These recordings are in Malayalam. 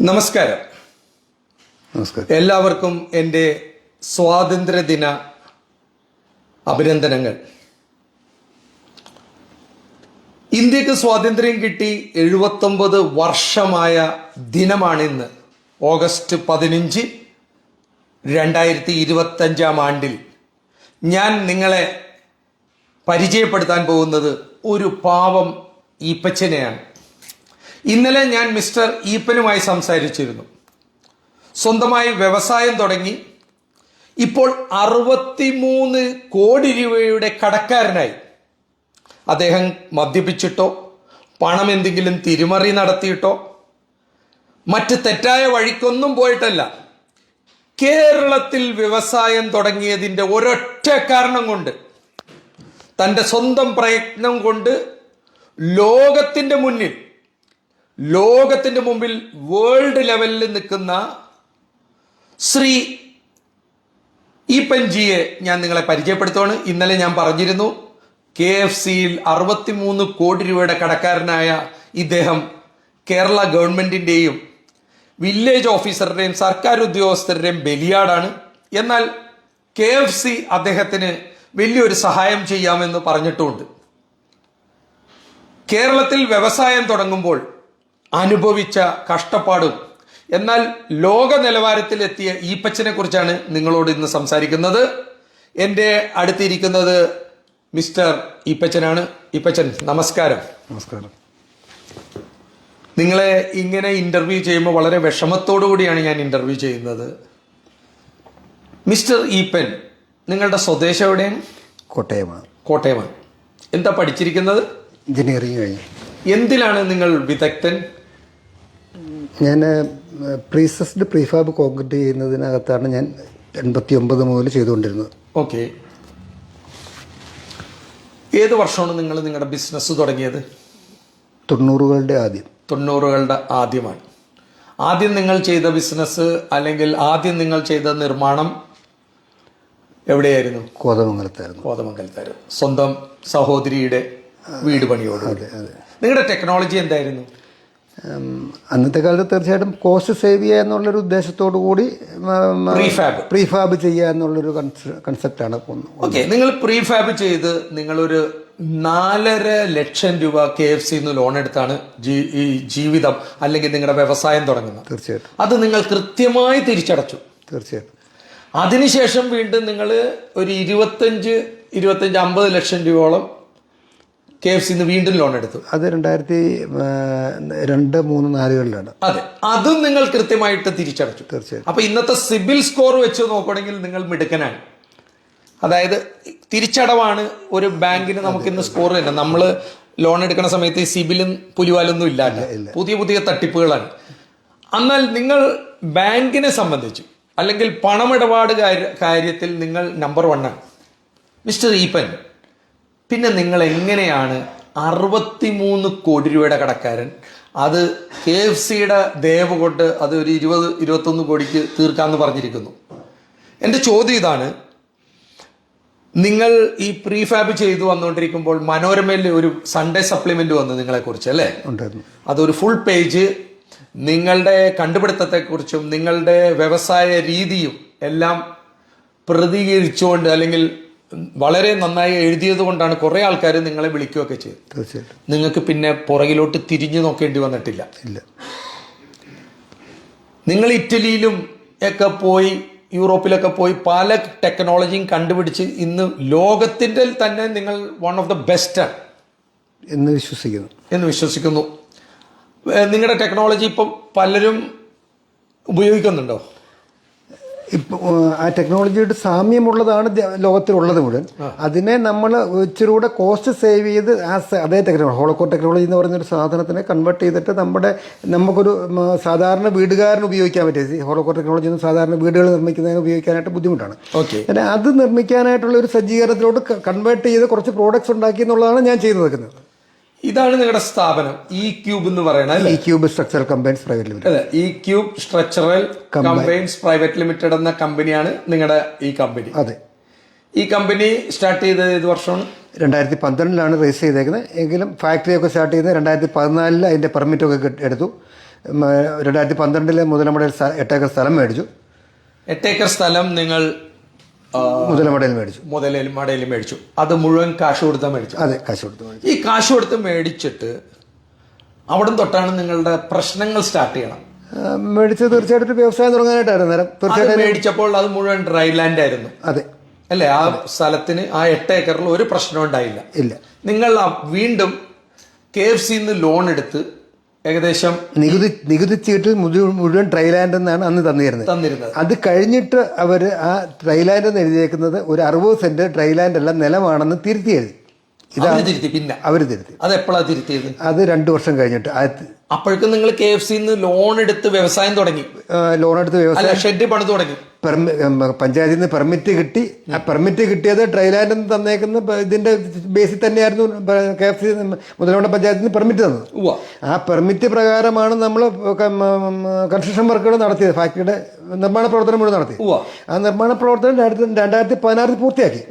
നമസ്കാരം. നമസ്കാരം. എല്ലാവർക്കും എന്റെ സ്വാതന്ത്ര്യദിന അഭിനന്ദനങ്ങൾ. ഇന്ത്യയ്ക്ക് സ്വാതന്ത്ര്യം കിട്ടി എഴുപത്തൊമ്പത് വർഷമായ ദിനമാണിന്ന്. ഓഗസ്റ്റ് പതിനഞ്ച് രണ്ടായിരത്തി ഇരുപത്തഞ്ചാം ആണ്ടിൽ ഞാൻ നിങ്ങളെ പരിചയപ്പെടുത്താൻ പോകുന്നത് ഒരു പാവം ഈപ്പച്ചനെയാണ്. ഇന്നലെ ഞാൻ മിസ്റ്റർ ഈപ്പനുമായി സംസാരിച്ചിരുന്നു. സ്വന്തമായി വ്യവസായം തുടങ്ങി. ഇപ്പോൾ അറുപത്തിമൂന്ന് കോടി രൂപയുടെ കടക്കാരനായി. അദ്ദേഹം മദ്യപിച്ചിട്ടോ പണം എന്തെങ്കിലും തിരിമറി നടത്തിയിട്ടോ മറ്റ് തെറ്റായ വഴിക്കൊന്നും പോയിട്ടല്ല. കേരളത്തിൽ വ്യവസായം തുടങ്ങിയതിന്റെ ഒരൊറ്റ കാരണം കൊണ്ട് തന്റെ സ്വന്തം പ്രയത്നം കൊണ്ട് ലോകത്തിന്റെ മുന്നിൽ ലോകത്തിന്റെ മുമ്പിൽ വേൾഡ് ലെവലിൽ നിൽക്കുന്ന ശ്രീ ഈപ്പൻജിയെ ഞാൻ നിങ്ങളെ പരിചയപ്പെടുത്തുകയാണ് ഇന്നലെ ഞാൻ പറഞ്ഞിരുന്നു കെ എഫ് സിയിൽ അറുപത്തിമൂന്ന് കോടി രൂപയുടെ കടക്കാരനായ ഇദ്ദേഹം കേരള ഗവൺമെന്റിന്റെയും വില്ലേജ് ഓഫീസറുടെയും സർക്കാർ ഉദ്യോഗസ്ഥരുടെയും ബലിയാടാണ്. എന്നാൽ കെ എഫ് സി അദ്ദേഹത്തിന് വലിയൊരു സഹായം ചെയ്യാമെന്ന് പറഞ്ഞിട്ടുമുണ്ട് കേരളത്തിൽ വ്യവസായം തുടങ്ങുമ്പോൾ അനുഭവിച്ച കഷ്ടപ്പാടും. എന്നാൽ ലോക നിലവാരത്തിലെത്തിയ ഈപ്പച്ചനെ കുറിച്ചാണ് നിങ്ങളോട് ഇന്ന് സംസാരിക്കുന്നത്. എന്റെ അടുത്തിരിക്കുന്നത് മിസ്റ്റർ ഈപ്പച്ചനാണ്. ഈപ്പച്ചൻ നമസ്കാരം. നമസ്കാരം. നിങ്ങളെ ഇങ്ങനെ ഇന്റർവ്യൂ ചെയ്യുമ്പോൾ വളരെ വിഷമത്തോടു കൂടിയാണ് ഞാൻ ഇന്റർവ്യൂ ചെയ്യുന്നത്. മിസ്റ്റർ ഈപ്പൻ നിങ്ങളുടെ സ്വദേശം എവിടെയാണ്? കോട്ടയമാണ്. കോട്ടയമാണ്. എന്താ പഠിച്ചിരിക്കുന്നത്? എഞ്ചിനീയറിംഗ് കഴിഞ്ഞു. എന്തിലാണ് നിങ്ങൾ വിദഗ്ധൻ? ഞാൻ പ്രീസസ്ഡ് പ്രീഫാബ് കോൺക്രീറ്റ് ചെയ്യുന്നതിനകത്താണ് ഞാൻ എൺപത്തി ഒമ്പത് മുതൽ ചെയ്തുകൊണ്ടിരുന്നത്. ഓക്കെ. ഏത് വർഷമാണ് നിങ്ങൾ നിങ്ങളുടെ ബിസിനസ് തുടങ്ങിയത്? തൊണ്ണൂറുകളുടെ ആദ്യം. തൊണ്ണൂറുകളുടെ ആദ്യമാണ്. ആദ്യം നിങ്ങൾ ചെയ്ത ബിസിനസ് അല്ലെങ്കിൽ ആദ്യം നിങ്ങൾ ചെയ്ത നിർമ്മാണം എവിടെയായിരുന്നു? കോതമംഗലത്തായിരുന്നു. കോതമംഗലത്തായിരുന്നു. സ്വന്തം സഹോദരിയുടെ വീട് പണിയോട് നിങ്ങളുടെ ടെക്നോളജി എന്തായിരുന്നു? അന്നത്തെ കാലത്ത് തീർച്ചയായിട്ടും കോസ്റ്റ് സേവ് ചെയ്യുക എന്നുള്ളൊരു ഉദ്ദേശത്തോടു കൂടി പ്രീഫാബ് പ്രീഫാബ് ചെയ്യുക എന്നുള്ളൊരു കൺസെപ്റ്റാണ് ഓക്കെ നിങ്ങൾ പ്രീഫാബ് ചെയ്ത് നിങ്ങളൊരു നാലര ലക്ഷം രൂപ കെ എഫ് സിന്ന് ലോൺ എടുത്താണ് ഈ ജീവിതം അല്ലെങ്കിൽ നിങ്ങളുടെ വ്യവസായം തുടങ്ങുന്നത്. തീർച്ചയായിട്ടും. അത് നിങ്ങൾ കൃത്യമായി തിരിച്ചടച്ചു. തീർച്ചയായിട്ടും. അതിനുശേഷം വീണ്ടും നിങ്ങൾ ഒരു ഇരുപത്തഞ്ച് ഇരുപത്തഞ്ച് അമ്പത് ലക്ഷം രൂപയോളം കെ എഫ് സിന്ന് വീണ്ടും ലോൺ എടുത്തു. അത് രണ്ടായിരത്തി രണ്ട് മൂന്ന് നാലുകളിലാണ് അതെ. അതും നിങ്ങൾ കൃത്യമായിട്ട് തിരിച്ചടച്ചു. തീർച്ചയായും അപ്പൊ ഇന്നത്തെ സിബിൽ സ്കോർ വെച്ച് നോക്കുകയാണെങ്കിൽ നിങ്ങൾ മിടുക്കനാണ്. അതായത് തിരിച്ചടവാണ് ഒരു ബാങ്കിന് നമുക്ക് ഇന്ന് സ്കോർ തന്നെ നമ്മൾ ലോൺ എടുക്കുന്ന സമയത്ത് ഈ സിബിലും പുലിവാലൊന്നും ഇല്ലാണ്ട് പുതിയ പുതിയ തട്ടിപ്പുകളാണ്. എന്നാൽ നിങ്ങൾ ബാങ്കിനെ സംബന്ധിച്ച് അല്ലെങ്കിൽ പണമിടപാട് കാര്യത്തിൽ നിങ്ങൾ നമ്പർ വണ്ണാണ് മിസ്റ്റർ ഈപ്പൻ പിന്നെ നിങ്ങൾ എങ്ങനെയാണ് അറുപത്തിമൂന്ന് കോടി രൂപയുടെ കടക്കാരൻ? അത് കെ എഫ് സിയുടെ ദേവ കൊണ്ട് അത് ഒരു ഇരുപത് ഇരുപത്തൊന്ന് കോടിക്ക് തീർക്കാമെന്ന് പറഞ്ഞിരിക്കുന്നു. എന്റെ ചോദ്യം ഇതാണ്. നിങ്ങൾ ഈ പ്രീഫാബ് ചെയ്തു വന്നുകൊണ്ടിരിക്കുമ്പോൾ മനോരമയിൽ ഒരു സൺഡേ സപ്ലിമെന്റ് വന്നു നിങ്ങളെക്കുറിച്ച് അല്ലേ? ഉണ്ടായിരുന്നു. അതൊരു ഫുൾ പേജ് നിങ്ങളുടെ കണ്ടുപിടുത്തത്തെക്കുറിച്ചും നിങ്ങളുടെ വ്യവസായ രീതിയും എല്ലാം പ്രതികരിച്ചുകൊണ്ട് അല്ലെങ്കിൽ വളരെ നന്നായി എഴുതിയത് കൊണ്ടാണ് കുറേ ആൾക്കാർ നിങ്ങളെ വിളിക്കുകയൊക്കെ ചെയ്തത്. തീർച്ചയായിട്ടും. നിങ്ങൾക്ക് പിന്നെ പുറകിലോട്ട് തിരിഞ്ഞു നോക്കേണ്ടി വന്നിട്ടില്ല. ഇല്ല. നിങ്ങൾ ഇറ്റലിയിലും ഒക്കെ പോയി യൂറോപ്പിലൊക്കെ പോയി പല ടെക്നോളജിയും കണ്ടുപിടിച്ച് ഇന്ന് ലോകത്തിന്റെ തന്നെ നിങ്ങൾ വൺ ഓഫ് ദ ബെസ്റ്റ് എന്ന് വിശ്വസിക്കുന്നു. എന്ന് വിശ്വസിക്കുന്നു. നിങ്ങളുടെ ടെക്നോളജി ഇപ്പം പലരും ഉപയോഗിക്കുന്നുണ്ടോ? ഇപ്പൊ ആ ടെക്നോളജിയുടെ സാമ്യമുള്ളതാണ് ലോകത്തിലുള്ളത് മുഴുവൻ. അതിനെ നമ്മൾ ഇച്ചിരൂടെ കോസ്റ്റ് സേവ് ചെയ്ത് ആ അതേ ടെക്നോളജി ഹോളോകോ ടെക്നോളജി എന്ന് പറയുന്നൊരു സാധനത്തിനെ കൺവേർട്ട് ചെയ്തിട്ട് നമ്മുടെ നമുക്കൊരു സാധാരണ വീടുകാരന് ഉപയോഗിക്കാൻ പറ്റിയത് ഹോളോകോ ടെക്നോളജി ഒന്നും സാധാരണ വീടുകൾ നിർമ്മിക്കുന്നതിന് ഉപയോഗിക്കാനായിട്ട് ബുദ്ധിമുട്ടാണ്. ഓക്കെ. അത് നിർമ്മിക്കാനായിട്ടുള്ള ഒരു സജ്ജീകരണത്തിലോട്ട് കൺവേർട്ട് ചെയ്ത് കുറച്ച് പ്രോഡക്റ്റ്സ് ഉണ്ടാക്കി എന്നുള്ളതാണ് ഞാൻ ചെയ്തു വെക്കുന്നത്. ഇതാണ് നിങ്ങളുടെ സ്ഥാപനം ഇ ക്യൂബ് എന്ന് പറയുന്നത് ഇ ഈ cube structural combines private limited അതെ E cube structural combines private limited എന്ന കമ്പനിയാണ് നിങ്ങളുടെ ഈ കമ്പനി. അതെ. ഈ കമ്പനി സ്റ്റാർട്ട് ചെയ്തത് ഏത് വർഷമാണ്? രണ്ടായിരത്തി പന്ത്രണ്ടിലാണ് രജിസ്റ്റർ ചെയ്തേക്കുന്നത്. എങ്കിലും ഫാക്ടറി ഒക്കെ സ്റ്റാർട്ട് ചെയ്തത് രണ്ടായിരത്തി പതിനാലിൽ അതിന്റെ പെർമിറ്റൊക്കെ ഒക്കെ എടുത്തു. രണ്ടായിരത്തി പന്ത്രണ്ടിൽ മുതൽ നമ്മുടെ എട്ടേക്കർ സ്ഥലം മേടിച്ചു. എട്ടേക്കർ സ്ഥലം നിങ്ങൾ മുതലമടയിൽ മേടിച്ചു. മുതലയിൽ മടയിൽ മേടിച്ചു. അത് മുഴുവൻ കാശ് കൊടുത്താൽ മേടിച്ചു അതെ കാശ് കൊടുത്ത് മേടിച്ചു. ഈ കാശ് കൊടുത്ത് മേടിച്ചിട്ട് അവിടം തൊട്ടാണ് നിങ്ങളുടെ പ്രശ്നങ്ങൾ സ്റ്റാർട്ട് ചെയ്യണം. മേടിച്ചത് മേടിച്ച് തീർച്ചയായിട്ടും ഒരു വ്യവസായം തുടങ്ങാനായിട്ടായിരുന്നു. നേരം തീർച്ചയായിട്ടും മേടിച്ചപ്പോൾ അത് മുഴുവൻ ഡ്രൈ ലാൻഡ് ആയിരുന്നു. അതെ. അല്ലേ? ആ സ്ഥലത്തിന് ആ എട്ട് ഏക്കറിൽ ഒരു പ്രശ്നം ഉണ്ടായില്ല. ഇല്ല. നിങ്ങൾ വീണ്ടും കെ എഫ് സിന്ന് ലോൺ എടുത്ത് ഏകദേശം നികുതി നികുതി ചീട്ടിൽ മുഴു- മുഴുവൻ ട്രൈലാൻഡ് എന്നാണ് അന്ന് തന്നിരുന്നത്. തന്നിരുന്നത്. അത് കഴിഞ്ഞിട്ട് അവർ ആ ട്രൈലാൻഡ് എന്ന് എഴുതിയേക്കുന്നത് ഒരു അറുപത് സെന്റ് ട്രൈലാൻഡ് അല്ല നിലമാണെന്ന് തിരുത്തി എഴുതി തിരുത്തി പിന്നെ. അവർ തിരുത്തി. അത് എപ്പോഴാണ് തിരുത്തിയത്? അത് രണ്ടു വർഷം കഴിഞ്ഞിട്ട്. അപ്പോഴേക്കും നിങ്ങൾ കെ എഫ് സിന്ന് ലോൺ എടുത്ത് വ്യവസായം തുടങ്ങി. ലോൺ എടുത്ത് വ്യവസായം ഷെഡ് പണിത് തുടങ്ങി. പഞ്ചായത്തിൽ നിന്ന് പെർമിറ്റ് കിട്ടി. ആ പെർമിറ്റ് കിട്ടിയത് ട്രൈലാൻഡ് നിന്ന് തന്നേക്കുന്ന ഇതിന്റെ ബേസിൽ തന്നെയായിരുന്നു കെ എഫ് സി മുതലോണ്ട പഞ്ചായത്തിൽ നിന്ന് പെർമിറ്റ് തന്നത്. ആ പെർമിറ്റ് പ്രകാരമാണ് നമ്മൾ കൺസ്ട്രക്ഷൻ വർക്കുകൾ നടത്തിയത് ഫാക്ടറിയുടെ നിർമ്മാണ പ്രവർത്തനം മുഴുവൻ നടത്തി. ആ നിർമ്മാണ പ്രവർത്തനം രണ്ടായിരത്തി രണ്ടായിരത്തി പതിനാറിൽ പൂർത്തിയാക്കി.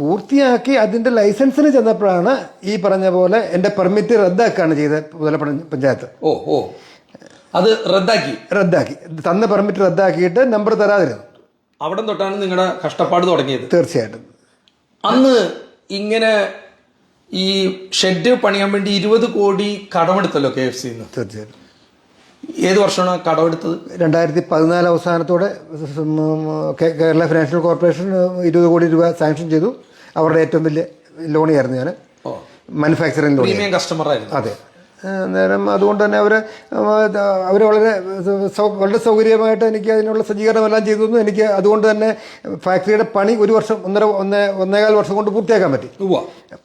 പൂർത്തിയാക്കി അതിന്റെ ലൈസൻസിന് ചെന്നപ്പോഴാണ് ഈ പറഞ്ഞ പോലെ എന്റെ പെർമിറ്റ് റദ്ദാക്കുകയാണ് ചെയ്തത് മുതല പഞ്ചായത്ത്. ഓ ഓ. അത് റദ്ദാക്കി. റദ്ദാക്കി. തന്ന പെർമിറ്റ് റദ്ദാക്കിയിട്ട് നമ്പർ തരാതിരുന്നു. അവിടെ തൊട്ടാണ് നിങ്ങളുടെ കഷ്ടപ്പാട് തുടങ്ങിയത്. തീർച്ചയായിട്ടും. അന്ന് ഇങ്ങനെ ഈ ഷെഡ് പണിയാൻ വേണ്ടി ഇരുപത് കോടി കടമെടുത്തല്ലോ കെ എഫ് സിന്ന് തീർച്ചയായിട്ടും. ഏത് വർഷമാണ് കടമെടുത്തത്? രണ്ടായിരത്തി പതിനാല് അവസാനത്തോടെ കേരള ഫിനാൻഷ്യൽ കോർപ്പറേഷൻ ഇരുപത് കോടി രൂപ സാങ്ഷൻ ചെയ്തു. അവരുടെ ഏറ്റവും വലിയ ലോണിയായിരുന്നു ഞാൻ. മാനുഫാക്ചറിംഗ് ലോൺ കസ്റ്റമർ ആയിരുന്നു. അതെ. അന്നേരം അതുകൊണ്ട് തന്നെ അവർ അവർ വളരെ വളരെ സൗകര്യമായിട്ട് എനിക്ക് അതിനുള്ള സജ്ജീകരണമെല്ലാം ചെയ്തു തന്നു. എനിക്ക് അതുകൊണ്ട് തന്നെ ഫാക്ടറിയുടെ പണി ഒരു വർഷം ഒന്നര ഒന്നേ ഒന്നേകാൽ വർഷം കൊണ്ട് പൂർത്തിയാക്കാൻ പറ്റി.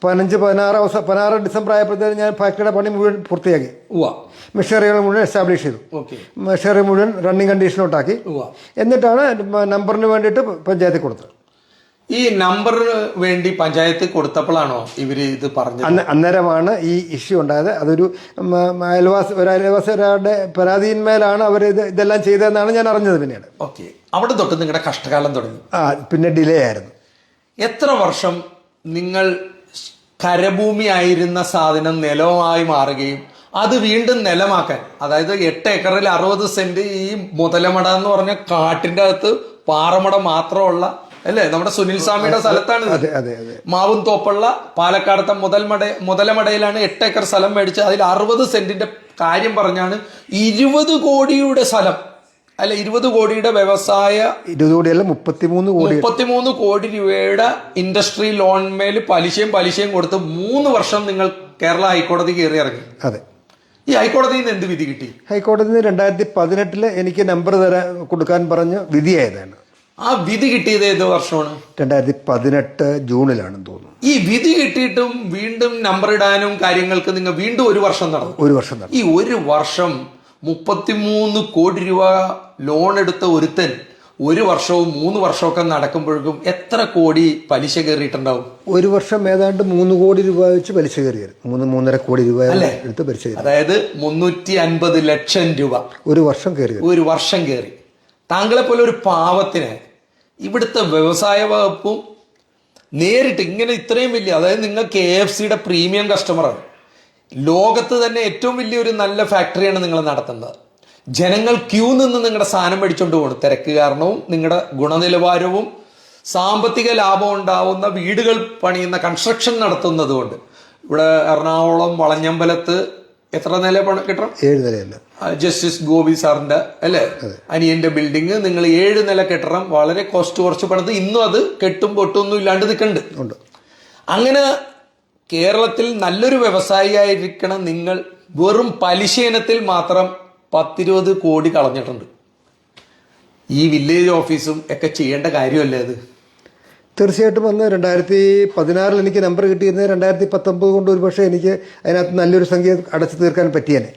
പതിനഞ്ച് പതിനാറ് അവസ പതിനാറ് ഡിസംബർ ആയപ്പോഴത്തേക്കും ഞാൻ ഫാക്ടറിയുടെ പണി മുഴുവൻ പൂർത്തിയാക്കി. മെഷീനറികൾ മുഴുവൻ എസ്റ്റാബ്ലിഷ് ചെയ്തു. ഓക്കെ. മെഷീനറി മുഴുവൻ റണ്ണിങ് കണ്ടീഷനോട്ടാക്കി എന്നിട്ടാണ് നമ്പറിന് വേണ്ടിയിട്ട് പഞ്ചായത്തിൽ കൊടുത്തത്. ഈ നമ്പർ വേണ്ടി പഞ്ചായത്ത് കൊടുത്തപ്പോഴാണോ ഇവർ ഇത് പറഞ്ഞത്? അന്ന് അന്നേരമാണ് ഈ ഇഷ്യൂ ഉണ്ടായത്. അതൊരു അയൽവാസ ഒരു അയൽവാസി ഒരാളുടെ പരാതിയിന്മേലാണ് അവർ ഇത് ഇതെല്ലാം ചെയ്തതെന്നാണ് ഞാൻ അറിഞ്ഞത് പിന്നീട്. ഓക്കെ. അവിടെ തൊട്ട് നിങ്ങളുടെ കഷ്ടകാലം തുടങ്ങി. ആ പിന്നെ ഡിലേ ആയിരുന്നു. എത്ര വർഷം നിങ്ങൾ കരഭൂമി ആയിരുന്ന സാധനം നിലമായി മാറുകയും അത് വീണ്ടും നിലമാക്കാൻ അതായത് എട്ട് ഏക്കറിൽ അറുപത് സെന്റ് ഈ മുതലമട എന്ന് പറഞ്ഞ കാട്ടിന്റെ അകത്ത് പാറമട മാത്രമുള്ള അല്ലേ? നമ്മുടെ സുനിൽ സ്വാമിയുടെ സ്ഥലത്താണ് മാവും തോപ്പുള്ള പാലക്കാടത്തെ മുതൽമട മുതലമടയിലാണ് എട്ട് ഏക്കർ സ്ഥലം മേടിച്ച് അതിൽ അറുപത് സെന്റിന്റെ കാര്യം പറഞ്ഞാണ് ഇരുപത് കോടിയുടെ സ്ഥലം. അല്ല ഇരുപത് കോടിയുടെ വ്യവസായ ഇരുപത് കോടിയല്ല മുപ്പത്തിമൂന്ന് കോടി. മുപ്പത്തിമൂന്ന് കോടി രൂപയുടെ ഇൻഡസ്ട്രി ലോൺമേൽ പലിശയും പലിശയും കൊടുത്ത് മൂന്ന് വർഷം നിങ്ങൾ കേരള ഹൈക്കോടതി കയറി ഇറങ്ങി. അതെ. ഈ ഹൈക്കോടതിയിൽ നിന്ന് എന്ത് വിധി കിട്ടി? ഹൈക്കോടതിയിൽ നിന്ന് രണ്ടായിരത്തി പതിനെട്ടിൽ എനിക്ക് നമ്പർ തരാൻ കൊടുക്കാൻ പറഞ്ഞ് വിധിയായതാണ്. ആ വിധി കിട്ടിയത് ഏത് വർഷമാണ്? രണ്ടായിരത്തി പതിനെട്ട് ജൂണിലാണെന്ന് തോന്നുന്നു. ഈ വിധി കിട്ടിയിട്ടും വീണ്ടും നമ്പർ ഇടാനും കാര്യങ്ങൾക്ക് നിങ്ങൾ വീണ്ടും ഒരു വർഷം നടന്നു. ഒരു വർഷം നടന്നു. ഈ ഒരു വർഷം മുപ്പത്തിമൂന്ന് കോടി രൂപ ലോൺ എടുത്ത ഒരുത്തൻ ഒരു വർഷവും മൂന്ന് വർഷമൊക്കെ നടക്കുമ്പോഴേക്കും എത്ര കോടി പലിശ കയറിയിട്ടുണ്ടാവും? ഒരു വർഷം ഏതാണ്ട് മൂന്ന് കോടി രൂപ വെച്ച് പലിശ കയറിയത്. മൂന്ന് മൂന്നര കോടി രൂപ എടുത്ത് പലിശ കയറി. അതായത് മുന്നൂറ്റി അൻപത് ലക്ഷം രൂപ. ഒരു വർഷം കയറി ഒരു വർഷം കയറി. താങ്കളെ പോലെ ഒരു പാവത്തിന് ഇവിടുത്തെ വ്യവസായ വകുപ്പും നേരിട്ട് ഇങ്ങനെ ഇത്രയും വലിയ അതായത് നിങ്ങൾ കെ എഫ് സിയുടെ പ്രീമിയം കസ്റ്റമറാണ് ലോകത്ത് തന്നെ ഏറ്റവും വലിയൊരു നല്ല ഫാക്ടറിയാണ് നിങ്ങൾ നടത്തുന്നത്. ജനങ്ങൾ ക്യൂ നിന്ന് നിങ്ങളുടെ സാധനം മേടിച്ചുകൊണ്ട് പോകും തിരക്ക് കാരണവും നിങ്ങളുടെ ഗുണനിലവാരവും സാമ്പത്തിക ലാഭം ഉണ്ടാവുന്ന വീടുകൾ പണിയുന്ന കൺസ്ട്രക്ഷൻ നടത്തുന്നത് ഇവിടെ എറണാകുളം വളഞ്ഞമ്പലത്ത് എത്ര നില പണ കിട്ടണം? ഏഴ് നിലയല്ല ജസ്റ്റിസ് ഗോപി സാറിന്റെ അല്ലെ? അനിയന്റെ ബിൽഡിംഗ് നിങ്ങൾ ഏഴ് നില കെട്ടണം. വളരെ കോസ്റ്റ് കുറച്ച് പണിത്. ഇന്നും അത് കെട്ടും പൊട്ടൊന്നും ഇല്ലാണ്ട് നിൽക്കുന്നുണ്ട് ഉണ്ട്. അങ്ങനെ കേരളത്തിൽ നല്ലൊരു വ്യവസായിയായിരിക്കണം നിങ്ങൾ. വെറും പലിശേനത്തിൽ മാത്രം പത്തിരുപത് കോടി കളഞ്ഞിട്ടുണ്ട്. ഈ വില്ലേജ് ഓഫീസും ഒക്കെ ചെയ്യേണ്ട കാര്യമല്ലേ അത്? തീർച്ചയായിട്ടും അന്ന് രണ്ടായിരത്തി പതിനാറിൽ എനിക്ക് നമ്പർ കിട്ടിയിരുന്നത് രണ്ടായിരത്തി പത്തൊമ്പത് കൊണ്ട് ഒരുപക്ഷെ എനിക്ക് അതിനകത്ത് നല്ലൊരു സംഖ്യ അടച്ചു തീർക്കാൻ പറ്റിയേനെ.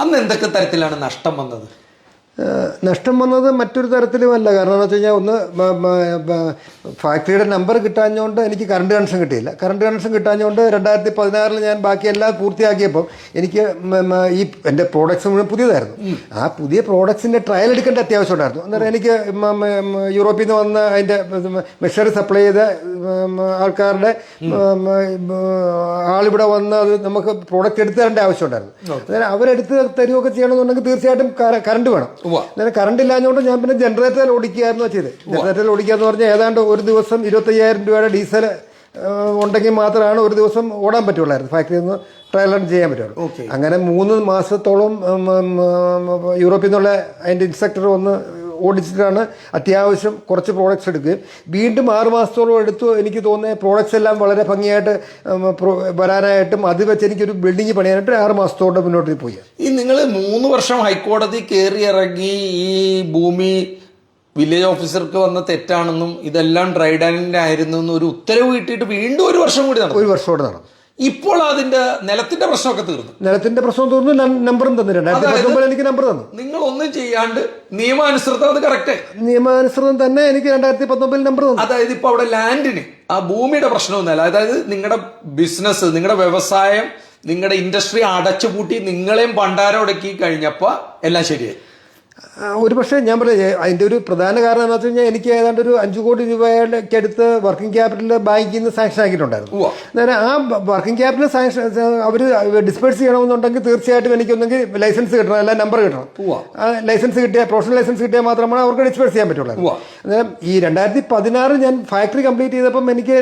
അന്ന് എന്തൊക്കെ തരത്തിലാണ് നഷ്ടം വന്നത്? നഷ്ടം വന്നത് മറ്റൊരു തരത്തിലുമല്ല. കാരണം എന്ന് വെച്ച് കഴിഞ്ഞാൽ ഒന്ന് ഫാക്ടറിയുടെ നമ്പർ കിട്ടാഞ്ഞുകൊണ്ട് എനിക്ക് കറണ്ട് കണക്ഷൻ കിട്ടിയില്ല. കറണ്ട് കണക്ഷൻ കിട്ടാഞ്ഞുകൊണ്ട് രണ്ടായിരത്തി പതിനാറിൽ ഞാൻ ബാക്കി എല്ലാം പൂർത്തിയാക്കിയപ്പം എനിക്ക് ഈ എന്റെ പ്രോഡക്റ്റ്സ് മുഴുവൻ പുതിയതായിരുന്നു. ആ പുതിയ പ്രോഡക്ട്സിന്റെ ട്രയൽ എടുക്കേണ്ട അത്യാവശ്യം ഉണ്ടായിരുന്നു. അന്നേരം എനിക്ക് യൂറോപ്പിൽ നിന്ന് വന്ന അതിന്റെ മെഷറി സപ്ലൈ ചെയ്ത ആൾക്കാരുടെ ആളിവിടെ വന്ന് അത് നമുക്ക് പ്രോഡക്റ്റ് എടുത്ത് തരേണ്ട ആവശ്യമുണ്ടായിരുന്നു അന്നേരം അവരെടുത്ത് തരികയൊക്കെ ചെയ്യണമെന്നുണ്ടെങ്കിൽ തീർച്ചയായിട്ടും കറണ്ട് വേണം. അന്നേരം കറണ്ട് ഇല്ലാഞ്ഞുകൊണ്ട് ഞാൻ പിന്നെ ജനറേറ്ററിൽ ഓടിക്കുകയായിരുന്നു ചെയ്ത്. ജനറേറ്ററിൽ ഓടിക്കുക എന്ന് പറഞ്ഞാൽ ഏതാണ്ട് ഒരു ദിവസം ഇരുപത്തയ്യായിരം രൂപയുടെ ഡീസൽ ഉണ്ടെങ്കിൽ മാത്രമാണ് ഒരു ദിവസം ഓടാൻ പറ്റുള്ളായിരുന്നു. ഫാക്ടറിയിൽ നിന്ന് ട്രയൽ റൺ ചെയ്യാൻ പറ്റുള്ളൂ. അങ്ങനെ മൂന്ന് മാസത്തോളം യൂറോപ്പിൽ നിന്നുള്ള അതിന്റെ ഇൻസ്പെക്ടർ വന്ന് ഓടിച്ചിട്ടാണ് അത്യാവശ്യം കുറച്ച് പ്രോഡക്റ്റ്സ് എടുക്കുകയും വീണ്ടും ആറ് മാസത്തോളം എടുത്തു എനിക്ക് തോന്നുന്നത് പ്രോഡക്റ്റ്സ് എല്ലാം വളരെ ഭംഗിയായിട്ട് വരാനായിട്ടും അത് വെച്ച് എനിക്കൊരു ബിൽഡിംഗ് പണിയാനായിട്ട് ആറ് മാസത്തോടെ മുന്നോട്ട് പോയി. ഈ നിങ്ങൾ മൂന്ന് വർഷം ഹൈക്കോടതി കയറി ഇറങ്ങി ഈ ഭൂമി വില്ലേജ് ഓഫീസർക്ക് വന്ന തെറ്റാണെന്നും ഇതെല്ലാം ഡ്രൈഡാനിന്റെ ആയിരുന്നു എന്നും ഒരു ഉത്തരവ് കിട്ടിയിട്ട് വീണ്ടും ഒരു വർഷം കൂടി നടന്നു. ഒരു വർഷം കൂടെ നടന്നു. ഇപ്പോൾ അതിന്റെ നിലത്തിന്റെ പ്രശ്നമൊക്കെ തീർന്നു. നിലത്തിന്റെ പ്രശ്നം തീർന്നു നമ്പറും തന്നിട്ടുണ്ട് എനിക്ക് നമ്പർ തന്നു. നിങ്ങൾ ഒന്നും ചെയ്യാണ്ട് നിയമാനുസൃതം അത് കറക്റ്റ് നിയമാനുസൃതം തന്നെ എനിക്ക് രണ്ടായിരത്തി പത്തൊമ്പതിൽ നമ്പർ തന്നു. അതായത് ഇപ്പൊ അവിടെ ലാൻഡിന് ആ ഭൂമിയുടെ പ്രശ്നമൊന്നുമല്ല അതായത് നിങ്ങളുടെ ബിസിനസ് നിങ്ങളുടെ വ്യവസായം നിങ്ങളുടെ ഇൻഡസ്ട്രി അടച്ചുപൂട്ടി നിങ്ങളെയും പണ്ടാരം ഉടക്കി കഴിഞ്ഞപ്പോ എല്ലാം ശരിയായി. ഒരു പക്ഷേ ഞാൻ പറയാം അതിന്റെ ഒരു പ്രധാന കാരണം എന്ന് വെച്ച് കഴിഞ്ഞാൽ എനിക്ക് ഏതാണ്ട് ഒരു അഞ്ച് കോടി രൂപയുടെ അടുത്ത് വർക്കിംഗ് ക്യാപിറ്റൽ ബാങ്കിൽ നിന്ന് സാങ്ഷൻ ആക്കിയിട്ടുണ്ടായിരുന്നു. അതായത് ആ വർക്കിംഗ് ക്യാപിറ്റൽ സാങ്ഷൻ അവർ ഡിസ്പേഴ്സ് ചെയ്യണമെന്നുണ്ടെങ്കിൽ തീർച്ചയായിട്ടും എനിക്കൊന്നെങ്കിൽ ലൈസൻസ് കിട്ടണം അല്ല നമ്പർ കിട്ടണം. ലൈസൻസ് കിട്ടിയ പ്രൊഫഷണൽ ലൈസൻസ് കിട്ടിയാൽ മാത്രമാണ് അവർക്ക് ഡിസ്പേഴ്സ് ചെയ്യാൻ പറ്റുള്ളൂ. ഈ രണ്ടായിരത്തി പതിനാറ് ഞാൻ ഫാക്ടറി കംപ്ലീറ്റ് ചെയ്തപ്പം എനിക്ക്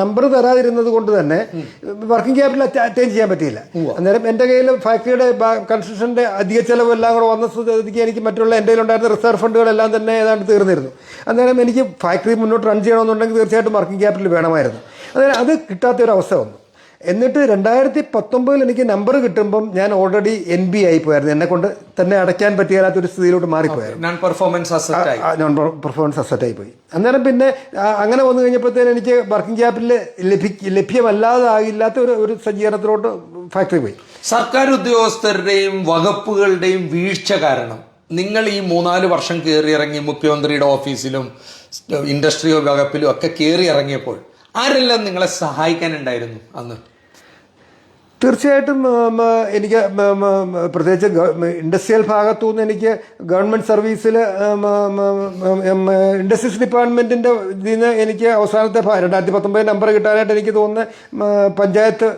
നമ്പർ തരാതിരുന്നത് കൊണ്ട് തന്നെ വർക്കിംഗ് ക്യാപിറ്റൽ അറ്റൈൻ ചെയ്യാൻ പറ്റിയില്ല. അന്നേരം എന്റെ കയ്യിൽ ഫാക്ടറിയുടെ കൺസ്ട്രക്ഷന്റെ അധിക ചെലവ് എല്ലാം കൂടെ വന്ന സ്ഥിതിക്ക് എനിക്ക് മറ്റുള്ള എന്റെ ഉണ്ടായിരുന്ന റിസർവ് ഫണ്ടുകളെല്ലാം തന്നെ ഏതാണ്ട് തീർന്നിരുന്നു. അന്നേരം എനിക്ക് ഫാക്ടറി മുന്നോട്ട് റൺ ചെയ്യണമെന്നുണ്ടെങ്കിൽ തീർച്ചയായിട്ടും വർക്കിംഗ് ക്യാപിറ്റൽ വേണമായിരുന്നു. അന്നേരം അത് കിട്ടാത്ത ഒരു അവസ്ഥ വന്നു. എന്നിട്ട് രണ്ടായിരത്തി പത്തൊമ്പതിൽ എനിക്ക് നമ്പർ കിട്ടുമ്പം ഞാൻ ഓൾറെഡി എൻ ബി ആയി പോയായിരുന്നു. എന്നെ കൊണ്ട് തന്നെ അടയ്ക്കാൻ പറ്റിയാത്ത ഒരു സ്ഥിതിയിലോട്ട് മാറിപ്പോയായിരുന്നു. നോൺ പെർഫോമൻസ് അസറ്റ് ആയി. നോൺ പെർഫോമൻസ് പോയി. അന്നേരം പിന്നെ അങ്ങനെ വന്നു കഴിഞ്ഞപ്പോഴത്തേന് എനിക്ക് വർക്കിംഗ് ക്യാപിറ്റൽ ലഭി ലഭ്യമല്ലാതാകില്ലാത്ത ഒരു ഒരു സജ്ജീകരണത്തിലോട്ട് ഫാക്ടറി പോയി. സർക്കാർ ഉദ്യോഗസ്ഥരുടെയും വകുപ്പുകളുടെയും വീഴ്ച കാരണം നിങ്ങൾ ഈ മൂന്നാൽ വർഷം കയറി ഇറങ്ങി മുഖ്യമന്ത്രിയുടെ ഓഫീസിലും ഇൻഡസ്ട്രി വകുപ്പിലും ഒക്കെ കയറി ഇറങ്ങിയപ്പോൾ ആരെല്ലാം നിങ്ങളെ സഹായിക്കാനുണ്ടായിരുന്നു അന്ന്? തീർച്ചയായിട്ടും എനിക്ക് പ്രത്യേകിച്ച് ഇൻഡസ്ട്രിയൽ ഭാഗത്തു നിന്ന് എനിക്ക് ഗവൺമെന്റ് സർവീസിൽ ഇൻഡസ്ട്രീസ് ഡിപ്പാർട്ട്മെന്റിന്റെ ഇതിൽ നിന്ന് എനിക്ക് അവസാനത്തെ രണ്ടായിരത്തി പത്തൊമ്പത് നമ്പർ കിട്ടാനായിട്ട് എനിക്ക് തോന്നുന്നത് പഞ്ചായത്ത്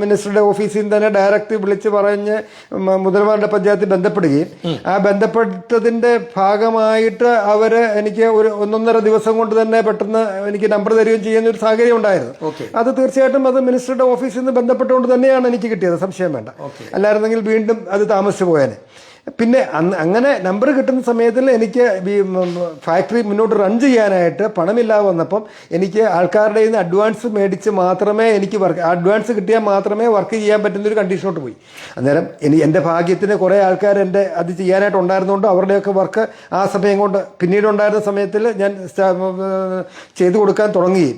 മിനിസ്റ്ററുടെ ഓഫീസിൽ നിന്ന് തന്നെ ഡയറക്റ്റ് വിളിച്ച് പറഞ്ഞ് മുതൽമാരുടെ പഞ്ചായത്തിൽ ബന്ധപ്പെടുകയും. ആ ബന്ധപ്പെട്ടതിന്റെ ഭാഗമായിട്ട് അവർ എനിക്ക് ഒരു ഒന്നൊന്നര ദിവസം കൊണ്ട് തന്നെ പെട്ടെന്ന് എനിക്ക് നമ്പർ തരികയും ചെയ്യുന്ന ഒരു സാഹചര്യം ഉണ്ടായിരുന്നു. അത് തീർച്ചയായിട്ടും അത് മിനിസ്റ്ററുടെ ഓഫീസിൽ നിന്ന് ബന്ധപ്പെട്ടുകൊണ്ട് തന്നെയാണ് എനിക്ക് കിട്ടിയത്. സംശയം വേണ്ട. അല്ലായിരുന്നെങ്കിൽ വീണ്ടും അത് താമസിച്ചു പോയേനെ. പിന്നെ അങ്ങനെ നമ്പർ കിട്ടുന്ന സമയത്തിൽ എനിക്ക് ഫാക്ടറി മുന്നോട്ട് റൺ ചെയ്യാനായിട്ട് പണമില്ലാതെ വന്നപ്പം എനിക്ക് ആൾക്കാരുടെ നിന്ന് അഡ്വാൻസ് മേടിച്ച് മാത്രമേ എനിക്ക് വർക്ക് അഡ്വാൻസ് കിട്ടിയാൽ മാത്രമേ വർക്ക് ചെയ്യാൻ പറ്റുന്ന ഒരു കണ്ടീഷനോട്ട് പോയി. അന്നേരം ഇനി എന്റെ ഭാഗ്യത്തിന് കുറേ ആൾക്കാർ എന്റെ അത് ചെയ്യാനായിട്ട് ഉണ്ടായിരുന്നുകൊണ്ട് അവരുടെയൊക്കെ വർക്ക് ആ സമയം കൊണ്ട് പിന്നീട് ഉണ്ടായിരുന്ന സമയത്തിൽ ഞാൻ ചെയ്തു കൊടുക്കാൻ തുടങ്ങി.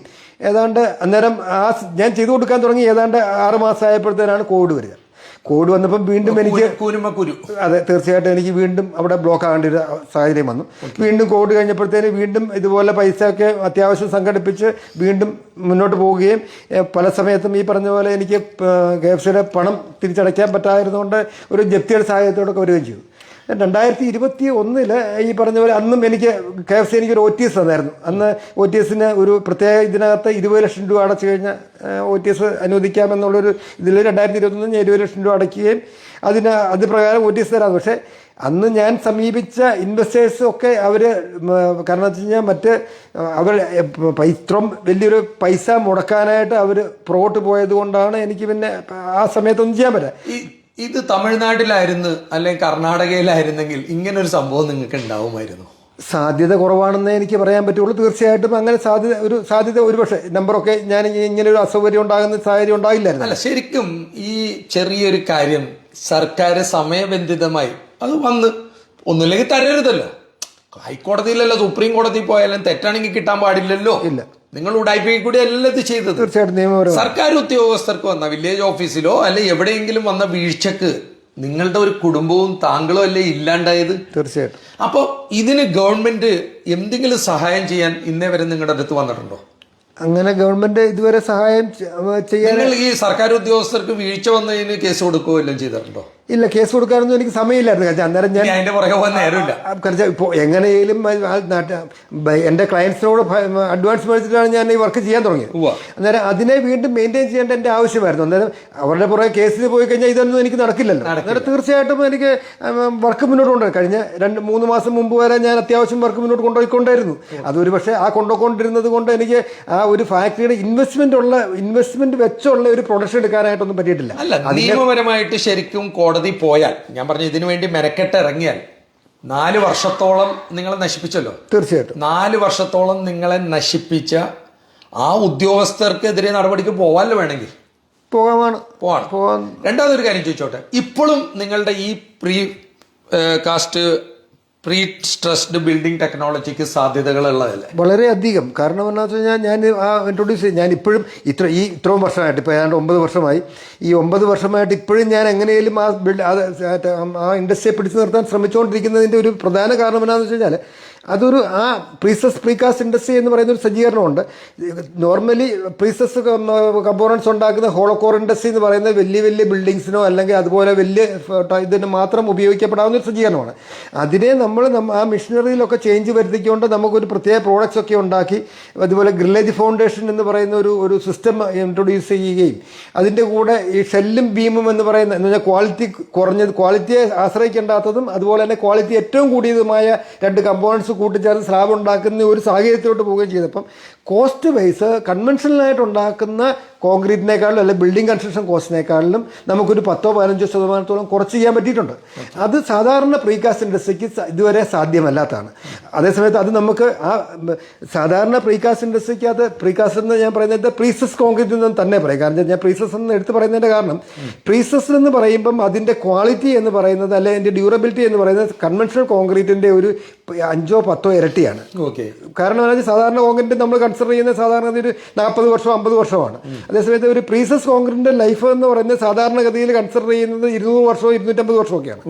ഏതാണ്ട് അന്നേരം ആ ഞാൻ ചെയ്തു കൊടുക്കാൻ തുടങ്ങി. ഏതാണ്ട് ആറ് മാസം ആയപ്പോഴത്തേനാണ് കോവിഡ് വരിക. കോവിഡ് വന്നപ്പോൾ വീണ്ടും എനിക്ക് കുരു. അതെ തീർച്ചയായിട്ടും എനിക്ക് വീണ്ടും അവിടെ ബ്ലോക്ക് ആകേണ്ട ഒരു സാഹചര്യം വന്നു. വീണ്ടും കോവിഡ് കഴിഞ്ഞപ്പോഴത്തേന് വീണ്ടും ഇതുപോലെ പൈസ ഒക്കെ അത്യാവശ്യം സംഘടിപ്പിച്ച് വീണ്ടും മുന്നോട്ട് പോവുകയും പല സമയത്തും ഈ പറഞ്ഞ പോലെ എനിക്ക് കെ എഫ് സിയുടെ പണം തിരിച്ചടയ്ക്കാൻ പറ്റാതിരുന്നുകൊണ്ട് ഒരു ജപ്തിയുടെ സാഹചര്യത്തോടൊക്കെ വരികയും ചെയ്തു. രണ്ടായിരത്തി ഇരുപത്തി ഒന്നിൽ ഈ പറഞ്ഞ പോലെ അന്നും എനിക്ക് കെ എഫ് സി എനിക്ക് ഒരു ഒ ടി എസ് തന്നായിരുന്നു. അന്ന് ഒ ടി എസിന് ഒരു പ്രത്യേക ഇതിനകത്ത് ഇരുപത് ലക്ഷം രൂപ അടച്ചു കഴിഞ്ഞാൽ ഒ ടി എസ് അനുവദിക്കാമെന്നുള്ളൊരു ഇതിൽ രണ്ടായിരത്തി ഇരുപത്തൊന്ന് ഞാൻ ഇരുപത് ലക്ഷം രൂപ അടയ്ക്കുകയും അതിന് അത് പ്രകാരം ഒ ടി എസ് തരാം. പക്ഷേ അന്ന് ഞാൻ സമീപിച്ച ഇൻവെസ്റ്റേഴ്സ് ഒക്കെ അവർ കാരണം വെച്ച് കഴിഞ്ഞാൽ മറ്റ് അവർ ഇത്രയും വലിയൊരു പൈസ മുടക്കാനായിട്ട് അവർ പുറകോട്ട് പോയത് കൊണ്ടാണ് എനിക്ക് പിന്നെ ആ സമയത്തൊന്നും ചെയ്യാൻ പറ്റുക ഇത് തമിഴ്നാട്ടിലായിരുന്നു അല്ലെങ്കിൽ കർണാടകയിലായിരുന്നെങ്കിൽ ഇങ്ങനെ ഒരു സംഭവം നിങ്ങൾക്ക് ഉണ്ടാവുമായിരുന്നു. സാധ്യത കുറവാണെന്നേ എനിക്ക് പറയാൻ പറ്റുള്ളൂ. തീർച്ചയായിട്ടും അങ്ങനെ സാധ്യത ഒരു സാധ്യത ഒരുപക്ഷെ നമ്പറൊക്കെ ഞാൻ ഇങ്ങനെ ഒരു അസൗകര്യം ഉണ്ടാകുന്ന സാഹചര്യം ഉണ്ടാകില്ലായിരുന്നു അല്ല ശരിക്കും ഈ ചെറിയൊരു കാര്യം സർക്കാർ സമയബന്ധിതമായി അത് വന്ന് ഒന്നുമില്ലെങ്കിൽ തരരുതല്ലോ. ഹൈക്കോടതിയിലല്ലോ സുപ്രീം കോടതി പോയാലും തെറ്റാണെങ്കിൽ കിട്ടാൻ പാടില്ലല്ലോ. ഇല്ല. നിങ്ങൾ ഉടായ്പ കൂടി അല്ല ഇത് ചെയ്തത്. തീർച്ചയായിട്ടും സർക്കാർ ഉദ്യോഗസ്ഥർക്ക് വന്ന വില്ലേജ് ഓഫീസിലോ അല്ലെ എവിടെയെങ്കിലും വന്ന വീഴ്ചക്ക് നിങ്ങളുടെ ഒരു കുടുംബവും താങ്കളും അല്ലേ ഇല്ലാണ്ടായത്? തീർച്ചയായിട്ടും. അപ്പോൾ ഇതിന് ഗവൺമെന്റ് എന്തെങ്കിലും സഹായം ചെയ്യാൻ ഇന്നേ വരെ നിങ്ങളുടെ അടുത്ത് വന്നിട്ടുണ്ടോ? അങ്ങനെ ഗവൺമെന്റ് ഇതുവരെ സഹായം ചെയ്യാൻ നിങ്ങൾ ഈ സർക്കാർ ഉദ്യോഗസ്ഥർക്ക് വീഴ്ച വന്നതിന് കേസ് കൊടുക്കുകയോ എല്ലാം ചെയ്തിട്ടുണ്ടോ? ഇല്ല കേസ് കൊടുക്കാനൊന്നും എനിക്ക് സമയമില്ലായിരുന്നു. കാരണം അന്നേരം ഞാൻ അതിന്റെ പുറകെ പോകാൻ നേരമില്ല. കുറച്ച് ഇപ്പോൾ എങ്ങനെയും എന്റെ ക്ലയൻസിനോട് അഡ്വാൻസ് മേടിച്ചിട്ടാണ് ഞാൻ ഈ വർക്ക് ചെയ്യാൻ തുടങ്ങിയത്. അന്നേരം അതിനെ വീണ്ടും മെയിന്റെയിൻ ചെയ്യേണ്ട എന്റെ ആവശ്യമായിരുന്നു. അന്നേരം അവരുടെ പുറകെ കേസിൽ പോയി കഴിഞ്ഞാൽ ഇതൊന്നും എനിക്ക് നടക്കില്ലല്ലോ. അന്നേരം തീർച്ചയായിട്ടും എനിക്ക് വർക്ക് മുന്നോട്ട് കൊണ്ടുപോയി കഴിഞ്ഞ രണ്ട് മൂന്ന് മാസം മുമ്പ് വരെ ഞാൻ അത്യാവശ്യം വർക്ക് മുന്നോട്ട് കൊണ്ടുപോയിക്കൊണ്ടായിരുന്നു. അതൊരു പക്ഷേ ആ കൊണ്ടുപോയിക്കൊണ്ടിരുന്നത് കൊണ്ട് എനിക്ക് ആ ഒരു ഫാക്ടറിയുടെ ഇൻവെസ്റ്റ്മെന്റ് ഉള്ള ഇൻവെസ്റ്റ്മെന്റ് വെച്ചുള്ള ഒരു പ്രൊഡക്ഷൻ എടുക്കാനായിട്ടൊന്നും പറ്റിയിട്ടില്ല. നിയമപരമായിട്ട് ശരിക്കും കോടതി പോയാൽ ഞാൻ പറഞ്ഞു ഇതിനു വേണ്ടി മെനക്കെട്ട് ഇറങ്ങിയാൽ നാല് വർഷത്തോളം നിങ്ങളെ നശിപ്പിച്ചല്ലോ. തീർച്ചയായിട്ടും. നാല് വർഷത്തോളം നിങ്ങളെ നശിപ്പിച്ച ആ ഉദ്യോഗസ്ഥർക്കെതിരെ നടപടിക്ക് പോവാല്ലോ വേണമെങ്കിൽ. പോകാമാണ്. പോവാണ്. പോകാൻ രണ്ടാമതൊരു കാര്യം ചോദിച്ചോട്ടെ. ഇപ്പോഴും നിങ്ങളുടെ ഈ precast prestressed building ടെക്നോളജിക്ക് സാധ്യതകളുള്ളതല്ലേ വളരെയധികം കാരണം എന്താ വെച്ച് കഴിഞ്ഞാൽ ഞാൻ ആ ഇൻട്രൊഡ്യൂസ് ചെയ്യും ഞാൻ ഇപ്പോഴും ഇത്ര ഈ ഇത്രയും വർഷമായിട്ട് ഇപ്പോൾ ഏതാണ്ട് ഒമ്പത് വർഷമായി ഈ ഒമ്പത് വർഷമായിട്ട് ഇപ്പോഴും ഞാൻ എങ്ങനെയും ആ ബിൽഡ് ആ ഇൻഡസ്ട്രിയെ പിടിച്ചു നിർത്താൻ ശ്രമിച്ചുകൊണ്ടിരിക്കുന്നതിന്റെ ഒരു പ്രധാന കാരണം എന്താണെന്ന് വെച്ച് കഴിഞ്ഞാൽ അതൊരു ആ പ്രീസസ് പ്രീകാസ്റ്റ് ഇൻഡസ്ട്രി എന്ന് പറയുന്ന ഒരു സജ്ജീകരണമുണ്ട്. നോർമലി പ്രീസസ് കമ്പോണൻസ് ഉണ്ടാക്കുന്ന ഹോളോകോർ ഇൻഡസ്ട്രി എന്ന് പറയുന്നത് വലിയ വലിയ ബിൽഡിങ്സിനോ അല്ലെങ്കിൽ അതുപോലെ വലിയ ഇതിന് മാത്രം ഉപയോഗിക്കപ്പെടാവുന്ന ഒരു സജ്ജീകരണമാണ്. അതിനെ നമ്മൾ ആ മെഷീനറിയിലൊക്കെ ചേഞ്ച് വരുത്തിക്കൊണ്ട് നമുക്കൊരു പ്രത്യേക പ്രോഡക്റ്റ്സ് ഒക്കെ ഉണ്ടാക്കി അതുപോലെ ഗ്രില്ലേജ് ഫൗണ്ടേഷൻ എന്ന് പറയുന്ന ഒരു ഒരു സിസ്റ്റം ഇൻട്രൊഡ്യൂസ് ചെയ്യുകയും അതിന്റെ കൂടെ ഈ ഷെല്ലും ബീമും എന്ന് പറയുന്ന എന്ന് പറഞ്ഞാൽ ക്വാളിറ്റി കുറഞ്ഞത് ക്വാളിറ്റിയെ ആശ്രയിക്കേണ്ടാത്തതും അതുപോലെ തന്നെ ക്വാളിറ്റി ഏറ്റവും കൂടിയതുമായ രണ്ട് കമ്പോണൻസ് കൂട്ടിച്ചേർത്ത് സ്ലാബ് ഉണ്ടാക്കുന്ന ഒരു സാഹചര്യത്തിലോട്ട് പോവുകയും ചെയ്തപ്പം കോസ്റ്റ് വൈസ് കൺവെൻഷനലായിട്ട് ഉണ്ടാക്കുന്ന കോൺക്രീറ്റിനേക്കാളും അല്ലെങ്കിൽ ബിൽഡിംഗ് കൺസ്ട്രക്ഷൻ കോസ്റ്റിനേക്കാളിലും നമുക്കൊരു പത്തോ പതിനഞ്ചോ ശതമാനത്തോളം കുറച്ച് ചെയ്യാൻ പറ്റിയിട്ടുണ്ട്. അത് സാധാരണ പ്രീകാസ്റ്റ് ഇൻഡസ്ട്രിക്ക് ഇതുവരെ സാധ്യമല്ലാത്തതാണ്. അതേസമയത്ത് അത് നമുക്ക് ആ സാധാരണ പ്രീകാസ്റ്റ് ഇൻഡസ്ട്രിക്ക് അത് പ്രീകാസ്റ്റ് എന്ന് ഞാൻ പറയുന്നത് പ്രീസസ് കോൺക്രീറ്റ് എന്ന് തന്നെ പറയും. കാരണം ഞാൻ പ്രീസസ് എന്ന് എടുത്ത് പറയുന്നതിന്റെ കാരണം പ്രീസസ് എന്ന് പറയുമ്പം അതിന്റെ ക്വാളിറ്റി എന്ന് പറയുന്നത് അല്ലെങ്കിൽ അതിന്റെ ഡ്യൂറബിലിറ്റി എന്ന് പറയുന്നത് കൺവെൻഷണൽ കോൺക്രീറ്റിന്റെ ഒരു അഞ്ചോ പത്തോ ഇരട്ടിയാണ്. ഓക്കെ കാരണം സാധാരണ കോൺക്രീറ്റ് നമ്മൾ കൺസിഡർ ചെയ്യുന്നത് സാധാരണ ഒരു നാൽപ്പത് വർഷം അമ്പത് വർഷമാണ്. അതേസമയത്ത് ഒരു പ്രീസസ് കോൺക്രീറ്റിന്റെ ലൈഫ് എന്ന് പറയുന്നത് സാധാരണഗതിയിൽ കൺസിഡർ ചെയ്യുന്നത് ഇരുന്നൂറ് വർഷമോ ഇരുന്നൂറ്റമ്പത് വർഷമൊക്കെയാണ്.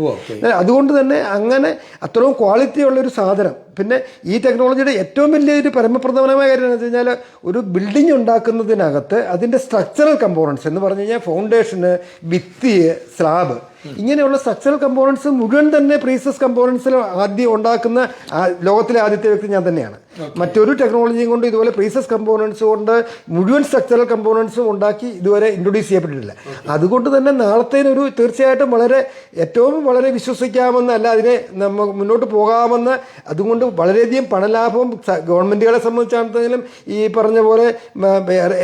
അതുകൊണ്ട് തന്നെ അങ്ങനെ അത്രയും ക്വാളിറ്റി ഉള്ള ഒരു സാധനം. പിന്നെ ഈ ടെക്നോളജിയുടെ ഏറ്റവും വലിയ ഒരു പരമപ്രധാനമായ കാര്യം എന്ന് വെച്ച് കഴിഞ്ഞാൽ ഒരു ബിൽഡിംഗ് ഉണ്ടാക്കുന്നതിനകത്ത് അതിന്റെ സ്ട്രക്ചറൽ കമ്പോണൻസ് എന്ന് പറഞ്ഞു കഴിഞ്ഞാൽ ഫൗണ്ടേഷന് ഭിത്തി സ്ലാബ് ഇങ്ങനെയുള്ള സ്ട്രക്ചറൽ കമ്പോണൻസ് മുഴുവൻ തന്നെ പ്രീസസ് കമ്പോണൻസിൽ ആദ്യം ഉണ്ടാക്കുന്ന ലോകത്തിലെ ആദ്യത്തെ വ്യക്തി ഞാൻ തന്നെയാണ്. മറ്റൊരു ടെക്നോളജിയും കൊണ്ട് ഇതുപോലെ പ്രീസസ് കമ്പോണൻസ് കൊണ്ട് മുഴുവൻ സ്ട്രക്ചറൽ കമ്പോണൻസും ഉണ്ടാക്കി ഇതുവരെ ഇൻട്രൊഡ്യൂസ് ചെയ്യപ്പെട്ടിട്ടില്ല. അതുകൊണ്ട് തന്നെ നാളത്തേനൊരു തീർച്ചയായിട്ടും വളരെ ഏറ്റവും വളരെ വിശ്വസിക്കാമെന്ന് അല്ല അതിനെ നമ്മൾ മുന്നോട്ട് പോകാമെന്ന് അതുകൊണ്ട് വളരെയധികം പണലാഭം ഗവൺമെന്റുകളെ സംബന്ധിച്ചാണെങ്കിലും ഈ പറഞ്ഞ പോലെ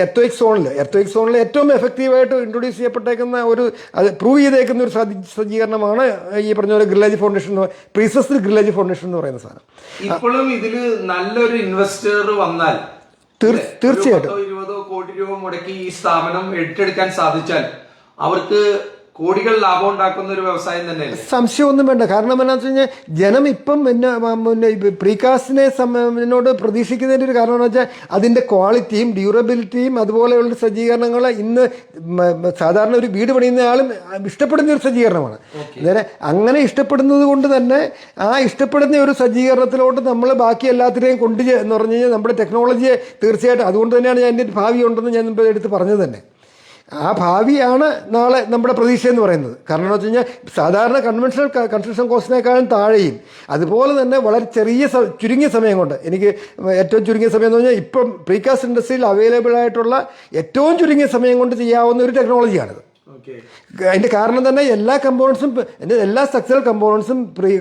എർത്തോയിക് സോണിൽ എർത്തോയിക് സോണിൽ ഏറ്റവും എഫക്റ്റീവായിട്ട് ഇൻട്രൊഡ്യൂസ് ചെയ്യപ്പെട്ടേക്കുന്ന ഒരു അത് പ്രൂവ് ചെയ്തേക്കുന്ന ഒരു സജ്ജീകരണമാണ് ഈ പറഞ്ഞ പോലെ ഗ്രില്ലേജ് ഫൗണ്ടേഷൻ പ്രീസസ് ഗ്രില്ലേജ് ഫൗണ്ടേഷൻ എന്ന് പറയുന്ന സാധനം. ഇപ്പോഴും ഇതിൽ നല്ലൊരു ഇൻവെസ്റ്റർ വന്നാൽ തീർച്ചയായിട്ടും. ഇരുപതോ കോടി രൂപ മുടക്കി ഈ സ്ഥാപനം ഏറ്റെടുക്കാൻ സാധിച്ചാൽ അവർക്ക് കോടികൾ ലാഭം ഉണ്ടാക്കുന്ന ഒരു വ്യവസായം തന്നെ സംശയമൊന്നും വേണ്ട. കാരണം എന്താണെന്ന് വെച്ച് കഴിഞ്ഞാൽ ജനം ഇപ്പം പിന്നെ പിന്നെ പ്രീകാസ്റ്റിനെ മുന്നോട്ട് പ്രതീക്ഷിക്കുന്നതിന്റെ ഒരു കാരണം എന്ന് വെച്ചാൽ അതിന്റെ ക്വാളിറ്റിയും ഡ്യൂറബിലിറ്റിയും അതുപോലെയുള്ള സജ്ജീകരണങ്ങൾ ഇന്ന് സാധാരണ ഒരു വീട് പണിയുന്ന ആളും ഇഷ്ടപ്പെടുന്ന ഒരു സജ്ജീകരണമാണ്. അന്നേരം അങ്ങനെ ഇഷ്ടപ്പെടുന്നത് കൊണ്ട് തന്നെ ആ ഇഷ്ടപ്പെടുന്ന ഒരു സജ്ജീകരണത്തിലോട്ട് നമ്മൾ ബാക്കി എല്ലാത്തിനെയും കൊണ്ടു എന്ന് പറഞ്ഞു കഴിഞ്ഞാൽ നമ്മുടെ ടെക്നോളജിയെ തീർച്ചയായിട്ടും അതുകൊണ്ട് തന്നെയാണ് ഞാൻ എന്റെ ഭാവി ഉണ്ടെന്ന് ഞാൻ എടുത്ത് പറഞ്ഞത് തന്നെ. ആ ഭാവിയാണ് നാളെ നമ്മുടെ പ്രതീക്ഷ എന്ന് പറയുന്നത്. കാരണം എന്ന് വെച്ച് കഴിഞ്ഞാൽ സാധാരണ കൺവെൻഷണൽ കൺസ്ട്രക്ഷൻ കോസ്റ്റിനേക്കാളും താഴെയും. അതുപോലെ തന്നെ വളരെ ചെറിയ ചുരുങ്ങിയ സമയം കൊണ്ട് എനിക്ക് ഏറ്റവും ചുരുങ്ങിയ സമയം എന്ന് പറഞ്ഞാൽ ഇപ്പം പ്രീകാസ്റ്റ് ഇൻഡസ്ട്രിയിൽ അവൈലബിൾ ആയിട്ടുള്ള ഏറ്റവും ചുരുങ്ങിയ സമയം കൊണ്ട് ചെയ്യാവുന്ന ഒരു ടെക്നോളജിയാണിത് അതിന്റെ കാരണം തന്നെ എല്ലാ കമ്പോണൻസും എന്റെ എല്ലാ സ്ട്രക്ചറൽ കമ്പോണൻസും പ്രീ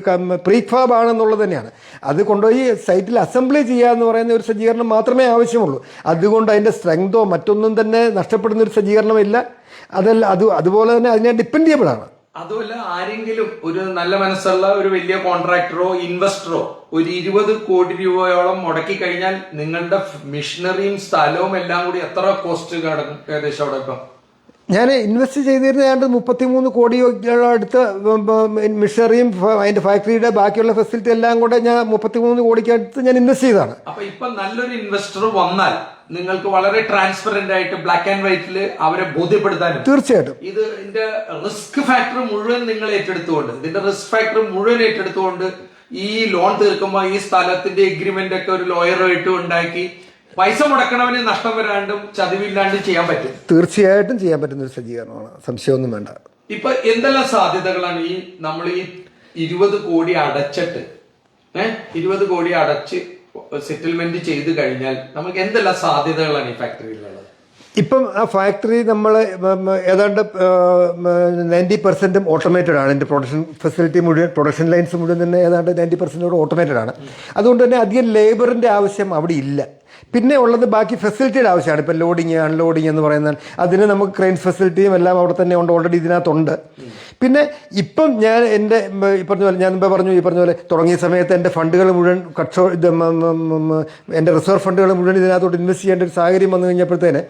പ്രീഫാബ് ആണെന്നുള്ളത് തന്നെയാണ്. അത് കൊണ്ടുപോയി സൈറ്റിൽ അസംബ്ലി ചെയ്യുക എന്ന് പറയുന്ന ഒരു സജ്ജീകരണം മാത്രമേ ആവശ്യമുള്ളൂ. അതുകൊണ്ട് അതിന്റെ സ്ട്രെങ്തോ മറ്റൊന്നും തന്നെ നഷ്ടപ്പെടുന്ന ഒരു സജ്ജീകരണമില്ല. അതല്ല അത് അതുപോലെ തന്നെ അതിനെ ഡിപ്പെൻഡിയബിൾ ആണ്. അതുമല്ല ആരെങ്കിലും ഒരു നല്ല മനസ്സുള്ള ഒരു വലിയ കോൺട്രാക്ടറോ ഇൻവെസ്റ്ററോ ഒരു ഇരുപത് കോടി രൂപയോളം മുടക്കി കഴിഞ്ഞാൽ നിങ്ങളുടെ മിഷനറിയും സ്ഥലവും എല്ലാം കൂടി എത്ര കോസ്റ്റ് കിടക്കും ഏകദേശം അവിടെ ഇപ്പം? ഞാൻ ഇൻവെസ്റ്റ് ചെയ്തിരുന്ന ഏതാണ്ട് മുപ്പത്തിമൂന്ന് കോടി അടുത്ത് മിഷറിയും അതിന്റെ ഫാക്ടറിയുടെ ബാക്കിയുള്ള ഫെസിലിറ്റി എല്ലാം കൂടെ ഞാൻ മുപ്പത്തിമൂന്ന് കോടിക്ക് അടുത്ത് ഞാൻ ഇൻവെസ്റ്റ് ചെയ്തതാണ്. അപ്പൊ ഇപ്പൊ നല്ലൊരു ഇൻവെസ്റ്റർ വന്നാൽ നിങ്ങൾക്ക് വളരെ ട്രാൻസ്പെറന്റ് ആയിട്ട് ബ്ലാക്ക് ആൻഡ് വൈറ്റിൽ അവരെ ബോധ്യപ്പെടുത്താനും. തീർച്ചയായിട്ടും. ഇത് ഇതിന്റെ റിസ്ക് ഫാക്ടർ മുഴുവൻ നിങ്ങൾ ഏറ്റെടുത്തുകൊണ്ട് ഇതിന്റെ റിസ്ക് ഫാക്ടർ മുഴുവൻ ഏറ്റെടുത്തുകൊണ്ട് ഈ ലോൺ തീർക്കുമ്പോൾ ഈ സ്ഥലത്തിന്റെ എഗ്രിമെന്റ് ഒക്കെ ഒരു ലോയറുമായിട്ട് ഉണ്ടാക്കി പൈസ മുടക്കണവന് നഷ്ടം വരാണ്ടും ചതിവില്ലാണ്ട് ചെയ്യാൻ പറ്റും. തീർച്ചയായിട്ടും ചെയ്യാൻ പറ്റുന്ന ഒരു സജ്ജീകരണമാണ്. സംശയമൊന്നും വേണ്ട. ഇപ്പൊ എന്തെല്ലാം സാധ്യതകളാണ് ഈ നമ്മൾ ഈ ഇരുപത് കോടി അടച്ചിട്ട് ഏഹ് ഇരുപത് കോടി അടച്ച് സെറ്റിൽമെന്റ് ചെയ്ത് കഴിഞ്ഞാൽ നമുക്ക് എന്തെല്ലാം സാധ്യതകളാണ് ഈ ഫാക്ടറിയിലുള്ളത് ഇപ്പം ആ ഫാക്ടറി നമ്മൾ ഏതാണ്ട് നയന്റി പെർസെന്റും ഓട്ടോമേറ്റഡ് ആണ്. എന്റെ പ്രൊഡക്ഷൻ ഫെസിലിറ്റി മുഴുവൻ പ്രൊഡക്ഷൻ ലൈൻസ് മുഴുവൻ തന്നെ ഏതാണ്ട് നയന്റി പെർസെന്റോട് ഓട്ടോമേറ്റഡ് ആണ്. അതുകൊണ്ട് തന്നെ അധികം ലേബറിന്റെ ആവശ്യം അവിടെ ഇല്ല. പിന്നെ ഉള്ളത് ബാക്കി ഫെസിലിറ്റിയുടെ ആവശ്യമാണ്. ഇപ്പം ലോഡിങ് അൺലോഡിങ് എന്ന് പറയുന്നത്. അതിന് നമുക്ക് ക്രെയിൻ ഫെസിലിറ്റിയും എല്ലാം അവിടെ തന്നെ ഉണ്ട്. ഓൾറെഡി ഇതിനകത്തുണ്ട്. പിന്നെ ഇപ്പം ഞാൻ എന്റെ ഈ പറഞ്ഞ പോലെ ഞാൻ മുമ്പേ പറഞ്ഞു ഈ പറഞ്ഞ പോലെ തുടങ്ങിയ സമയത്ത് എന്റെ ഫണ്ടുകൾ മുഴുവൻ കക്ഷോ എന്റെ റിസർവ് ഫണ്ടുകൾ മുഴുവൻ ഇതിനകത്തോട്ട് ഇൻവെസ്റ്റ് ചെയ്യേണ്ട ഒരു സാഹചര്യം വന്നു കഴിഞ്ഞപ്പോഴത്തേന്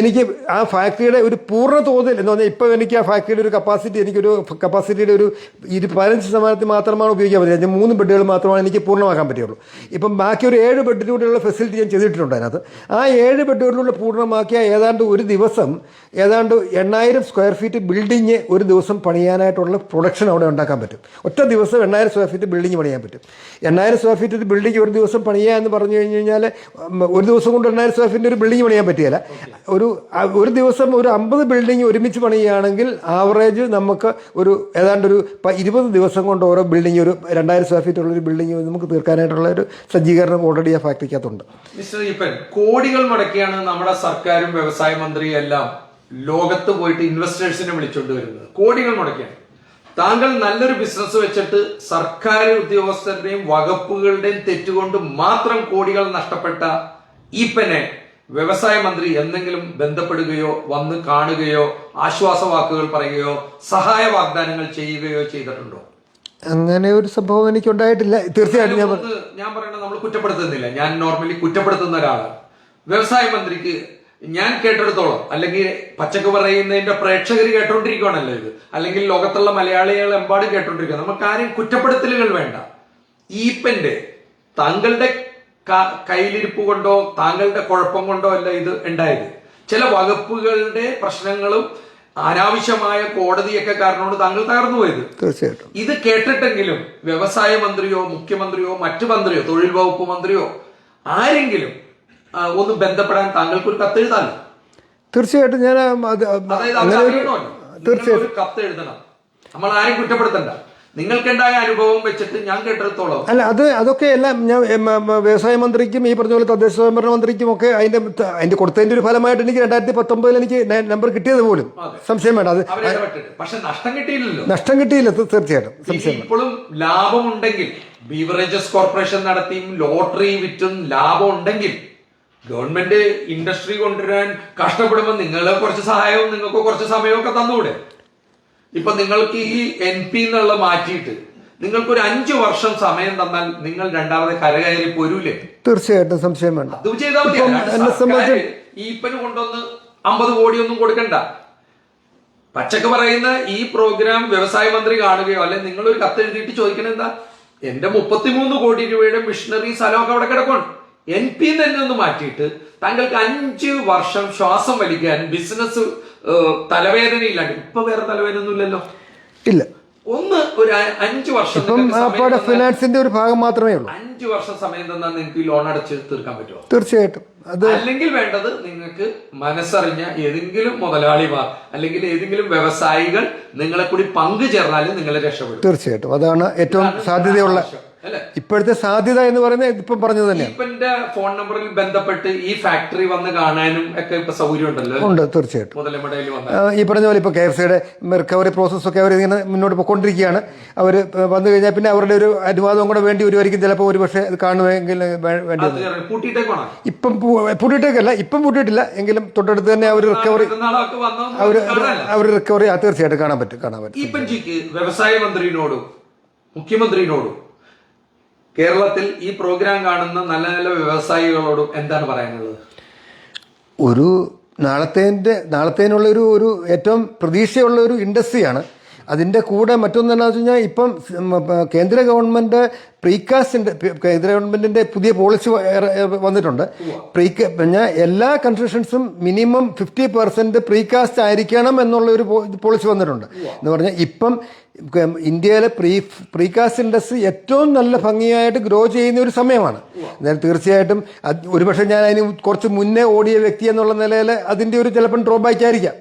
എനിക്ക് ആ ഫാക്ടറിയുടെ ഒരു പൂർണ തോതിൽ എന്ന് പറഞ്ഞാൽ ഇപ്പോൾ എനിക്ക് ആ ഫാക്ടറിയുടെ ഒരു കപ്പാസിറ്റി എനിക്കൊരു കപ്പാസിറ്റിയുടെ ഒരു ഇരു പതിനഞ്ച് ശതമാനത്തിൽ മാത്രമാണ് ഉപയോഗിക്കാൻ പറ്റുക. മൂന്ന് ബെഡുകൾ മാത്രമാണ് എനിക്ക് പൂർണമാക്കാൻ പറ്റുള്ളൂ ഇപ്പം ബാക്കി ഒരു ഏഴ് ബെഡിലൂടെയുള്ള ഫെസിലിറ്റി ഞാൻ ചെയ്തിട്ടുണ്ട് അതിനകത്ത്. ആ ഏഴ് ബെഡുകളിലൂടെ പൂർണമാക്കിയ ഏതാണ്ട് ഒരു ദിവസം ഏതാണ്ട് എണ്ണായിരം സ്ക്വയർ ഫീറ്റ് ബിൽഡിങ് ഒരു ദിവസം പണിയാനായിട്ടുള്ള പ്രൊഡക്ഷൻ അവിടെ ഉണ്ടാക്കാൻ പറ്റും. ഒറ്റ ദിവസം എണ്ണായിരം സ്ക്വയർ ഫീറ്റ് ബിൽഡിങ് പണിയാൻ പറ്റും. എണ്ണായിരം സ്ക്വയർ ഫീറ്റ് ഒരു ബിൽഡിങ് ഒരു ദിവസം പണിയുക എന്ന് പറഞ്ഞു കഴിഞ്ഞ് കഴിഞ്ഞാൽ ഒരു ദിവസം കൊണ്ട് എണ്ണായിരം സ്ക്വയർ ഫീറ്റിന്റെ ഒരു ബിൽഡിങ് പണിയാൻ പറ്റിയല്ല ഒരു ആ- ഒരു ദിവസം ഒരു അമ്പത് ബിൽഡിംഗ് ഒരുമിച്ച് പണിയുകയാണെങ്കിൽ ആവറേജ് നമുക്ക് ഒരു ഏതാണ്ട് ഒരു ഇരുപത് ദിവസം കൊണ്ട് ഓരോ ബിൽഡിംഗ് ഒരു രണ്ടായിരം സ്ക്വയർ ഫീറ്റ് ഉള്ള ഒരു ബിൽഡിംഗ് നമുക്ക് തീർക്കാനായിട്ടുള്ള ഒരു സജ്ജീകരണം ഓൾറെഡി ആ ഫാക്ടറിക്കകത്തുണ്ട് മിസ്റ്റർ ഈപ്പൻ കോടികൾ മുടക്കിയാണ് നമ്മുടെ സർക്കാരും വ്യവസായ മന്ത്രിയും എല്ലാം ലോകത്ത് പോയിട്ട് ഇൻവെസ്റ്റേഴ്സിനെ വിളിച്ചുകൊണ്ട് വരുന്നത്. കോടികൾ മുടക്കിയാണ്. താങ്കൾ നല്ലൊരു ബിസിനസ് വെച്ചിട്ട് സർക്കാർ ഉദ്യോഗസ്ഥരുടെയും വകുപ്പുകളുടെയും തെറ്റുകൊണ്ട് മാത്രം കോടികൾ നഷ്ടപ്പെട്ട ഈപ്പനെ വ്യവസായ മന്ത്രി എന്തെങ്കിലും ബന്ധപ്പെടുകയോ വന്ന് കാണുകയോ ആശ്വാസവാക്കുകൾ പറയുകയോ സഹായ വാഗ്ദാനങ്ങൾ ചെയ്യുകയോ ചെയ്തിട്ടുണ്ടോ? അങ്ങനെ ഒരു സംഭവം എനിക്ക് ഉണ്ടായിട്ടില്ല തീർച്ചയായിട്ടും ഞാൻ ഞാൻ പറയുന്നത് നമ്മൾ കുറ്റപ്പെടുത്തുന്നില്ല. ഞാൻ നോർമലി കുറ്റപ്പെടുത്തുന്ന ഒരാളാണ്. വ്യവസായ മന്ത്രിക്ക് ഞാൻ കേട്ടെടുത്തോളം അല്ലെങ്കിൽ പച്ചക്ക് പറയുന്നതിന്റെ പ്രേക്ഷകർ കേട്ടോണ്ടിരിക്കുകയാണല്ലോ ഇത്. അല്ലെങ്കിൽ ലോകത്തുള്ള മലയാളികൾ എമ്പാടും കേട്ടോണ്ടിരിക്കുക നമുക്ക് ആരെയും കുറ്റപ്പെടുത്തലുകൾ വേണ്ട. ഈപ്പന്റെ താങ്കളുടെ കയ്യിലിരിപ്പ് കൊണ്ടോ താങ്കളുടെ കുഴപ്പം കൊണ്ടോ അല്ല ഇത് ഉണ്ടായത്. ചില വകുപ്പുകളുടെ പ്രശ്നങ്ങളും അനാവശ്യമായ കോടതിയൊക്കെ കാരണമാണ് താങ്കൾ തകർന്നു പോയത്. തീർച്ചയായിട്ടും. ഇത് കേട്ടിട്ടെങ്കിലും വ്യവസായ മന്ത്രിയോ മുഖ്യമന്ത്രിയോ മറ്റു മന്ത്രിയോ തൊഴിൽ വകുപ്പ് മന്ത്രിയോ ആരെങ്കിലും ഒന്ന് ബന്ധപ്പെടാൻ താങ്കൾക്ക് ഒരു കത്ത് എഴുതാമല്ലോ തീർച്ചയായിട്ടും ഞാൻ തീർച്ചയായിട്ടും കത്ത് എഴുതണം. നമ്മൾ ആരെയും കുറ്റപ്പെടുത്തണ്ട. നിങ്ങൾക്കുണ്ടായ അനുഭവം വെച്ചിട്ട് ഞാൻ കേട്ടിടത്തോളം? അല്ല അത് അതൊക്കെ എല്ലാം ഞാൻ വ്യവസായ മന്ത്രിക്കും ഈ പറഞ്ഞ പോലെ തദ്ദേശ സ്വയംഭരണ മന്ത്രിക്കും ഒക്കെ അതിന്റെ അതിന്റെ കൊടുത്തതിന്റെ ഒരു ഫലമായിട്ട് എനിക്ക് രണ്ടായിരത്തി പത്തൊമ്പതിൽ എനിക്ക് നമ്പർ കിട്ടിയത് പോലും. സംശയം വേണ്ട അത് പക്ഷെ നഷ്ടം കിട്ടിയില്ലല്ലോ. നഷ്ടം കിട്ടിയില്ല തീർച്ചയായിട്ടും. സംശയം ഇപ്പോഴും ലാഭമുണ്ടെങ്കിൽ ബീവറേജസ് കോർപ്പറേഷൻ നടത്തിയും ലോട്ടറി വിറ്റും ലാഭം ഉണ്ടെങ്കിൽ ഗവൺമെന്റ് ഇൻഡസ്ട്രി കൊണ്ടുവരാൻ കഷ്ടപ്പെടുമ്പോൾ നിങ്ങൾ കുറച്ച് സഹായവും നിങ്ങൾക്ക് കുറച്ച് സമയവും ഒക്കെ തന്നുകൂടെ ഇപ്പൊ നിങ്ങൾക്ക് ഈ എൻ പി എന്നുള്ള മാറ്റിയിട്ട് നിങ്ങൾക്ക് ഒരു അഞ്ചു വർഷം സമയം തന്നാൽ നിങ്ങൾ രണ്ടാമത് കരകയറി പോരൂലേ? തീർച്ചയായിട്ടും സംശയം വേണ്ട. അത് ചെയ്താൽ മതി. ഇപ്പം അല്ലാണ്ട് എന്നെ സംബന്ധിച്ച് സർക്കാര് ഈപ്പന് കൊണ്ടൊന്ന് അമ്പത് കോടി ഒന്നും കൊടുക്കണ്ട. പച്ചക്ക് പറയുന്ന ഈ പ്രോഗ്രാം വ്യവസായ മന്ത്രി കാണുകയോ അല്ലെ നിങ്ങൾ ഒരു കത്ത് എഴുതിയിട്ട് ചോദിക്കണ എന്താ? എന്റെ മുപ്പത്തിമൂന്ന് കോടി രൂപയുടെ മിഷണറി സ്ഥലമൊക്കെ അവിടെ കിടക്കണം എൻ പി തന്നെ ഒന്ന് മാറ്റിയിട്ട് താങ്കൾക്ക് അഞ്ച് വർഷം ശ്വാസം വലിക്കാൻ ബിസിനസ് തലവേദനയില്ലാണ്ട്. ഇപ്പൊ വേറെ തലവേദന ഒന്നുമില്ലല്ലോ ഇല്ല. ഒന്ന് ഒരു അഞ്ചു വർഷം ഫിനാൻസിന്റെ ഒരു ഭാഗം മാത്രമേ ഉള്ളൂ. അഞ്ച് വർഷം സമയം തന്നാൽ നിങ്ങൾക്ക് ഈ ലോൺ അടച്ച് തീർക്കാൻ പറ്റുമോ? തീർച്ചയായിട്ടും. അത് അല്ലെങ്കിൽ വേണ്ടത് നിങ്ങൾക്ക് മനസ്സറിഞ്ഞ ഏതെങ്കിലും മുതലാളിമാർ അല്ലെങ്കിൽ ഏതെങ്കിലും വ്യവസായികൾ നിങ്ങളെ കൂടി പങ്കു ചേർന്നാലും നിങ്ങളെ രക്ഷപ്പെടും. തീർച്ചയായിട്ടും. അതാണ് ഏറ്റവും സാധ്യതയുള്ള ഇപ്പോഴത്തെ സാധ്യത എന്ന് പറയുന്നത് ഇപ്പം പറഞ്ഞത് തന്നെ ഇപ്പന്റെ ഫോൺ നമ്പറിൽ ബന്ധപ്പെട്ട് ഈ ഫാക്ടറി വന്ന് കാണാനും ഒക്കെ ഇപ്പൊ സൗകര്യം ഉണ്ടല്ലോ ഉണ്ട് തീർച്ചയായിട്ടും. ഈ പറഞ്ഞ പോലെ ഇപ്പോൾ കെ എഫ് സിയുടെ റിക്കവറി പ്രോസസ്സൊക്കെ അവർ ഇങ്ങനെ മുന്നോട്ട് പോയിക്കൊണ്ടിരിക്കുകയാണ്. അവർ വന്നു കഴിഞ്ഞാൽ പിന്നെ അവരുടെ ഒരു അനുവാദവും കൂടെ വേണ്ടി വരുമായിരിക്കും ചിലപ്പോൾ ഒരു പക്ഷേ അത് കാണുമെങ്കിൽ വേണ്ടി ഇപ്പം പൂട്ടിയിട്ടേക്കല്ല ഇപ്പം പൂട്ടിയിട്ടില്ല. എങ്കിലും തൊട്ടടുത്ത് തന്നെ അവർ റിക്കവറി അവർ അവർ റിക്കവറി തീർച്ചയായിട്ടും കാണാൻ പറ്റും കാണാൻ പറ്റും. വ്യവസായ മന്ത്രിയോടും മുഖ്യമന്ത്രിയോടും കേരളത്തിൽ ഈ പ്രോഗ്രാം കാണുന്ന നല്ല നല്ല വ്യവസായികളോടും എന്താണ് പറയാനുള്ളത് ഒരു നാളത്തേന്റെ നാളത്തേനുള്ള ഒരു ഒരു ഏറ്റവും പ്രതീക്ഷയുള്ള ഒരു ഇൻഡസ്ട്രിയാണ് അതിന്റെ കൂടെ മറ്റൊന്നെന്നു വെച്ച് കഴിഞ്ഞാൽ ഇപ്പം കേന്ദ്ര ഗവൺമെന്റ് പ്രീകാസ്റ്റിന്റെ കേന്ദ്ര ഗവൺമെന്റിന്റെ പുതിയ പോളിസി വന്നിട്ടുണ്ട്. പ്രീക പിന്നെ എല്ലാ കൺസ്ട്രക്ഷൻസും മിനിമം ഫിഫ്റ്റി പെർസെന്റ് പ്രീകാസ്റ്റ് ആയിരിക്കണം എന്നുള്ള ഒരു പോളിസി വന്നിട്ടുണ്ട്. എന്ന് പറഞ്ഞാൽ ഇപ്പം ഇന്ത്യയിലെ പ്രീ പ്രീകാസ്റ്റ് ഇൻഡസ്ട്രി ഏറ്റവും നല്ല ഭംഗിയായിട്ട് ഗ്രോ ചെയ്യുന്ന ഒരു സമയമാണ്. എന്നാൽ തീർച്ചയായിട്ടും ഒരുപക്ഷെ ഞാൻ അതിന് കുറച്ച് മുന്നേ ഓടിയ വ്യക്തി എന്നുള്ള നിലയിൽ അതിന്റെ ഒരു ചിലപ്പം ഡ്രോബാക്ക് ആയിരിക്കാം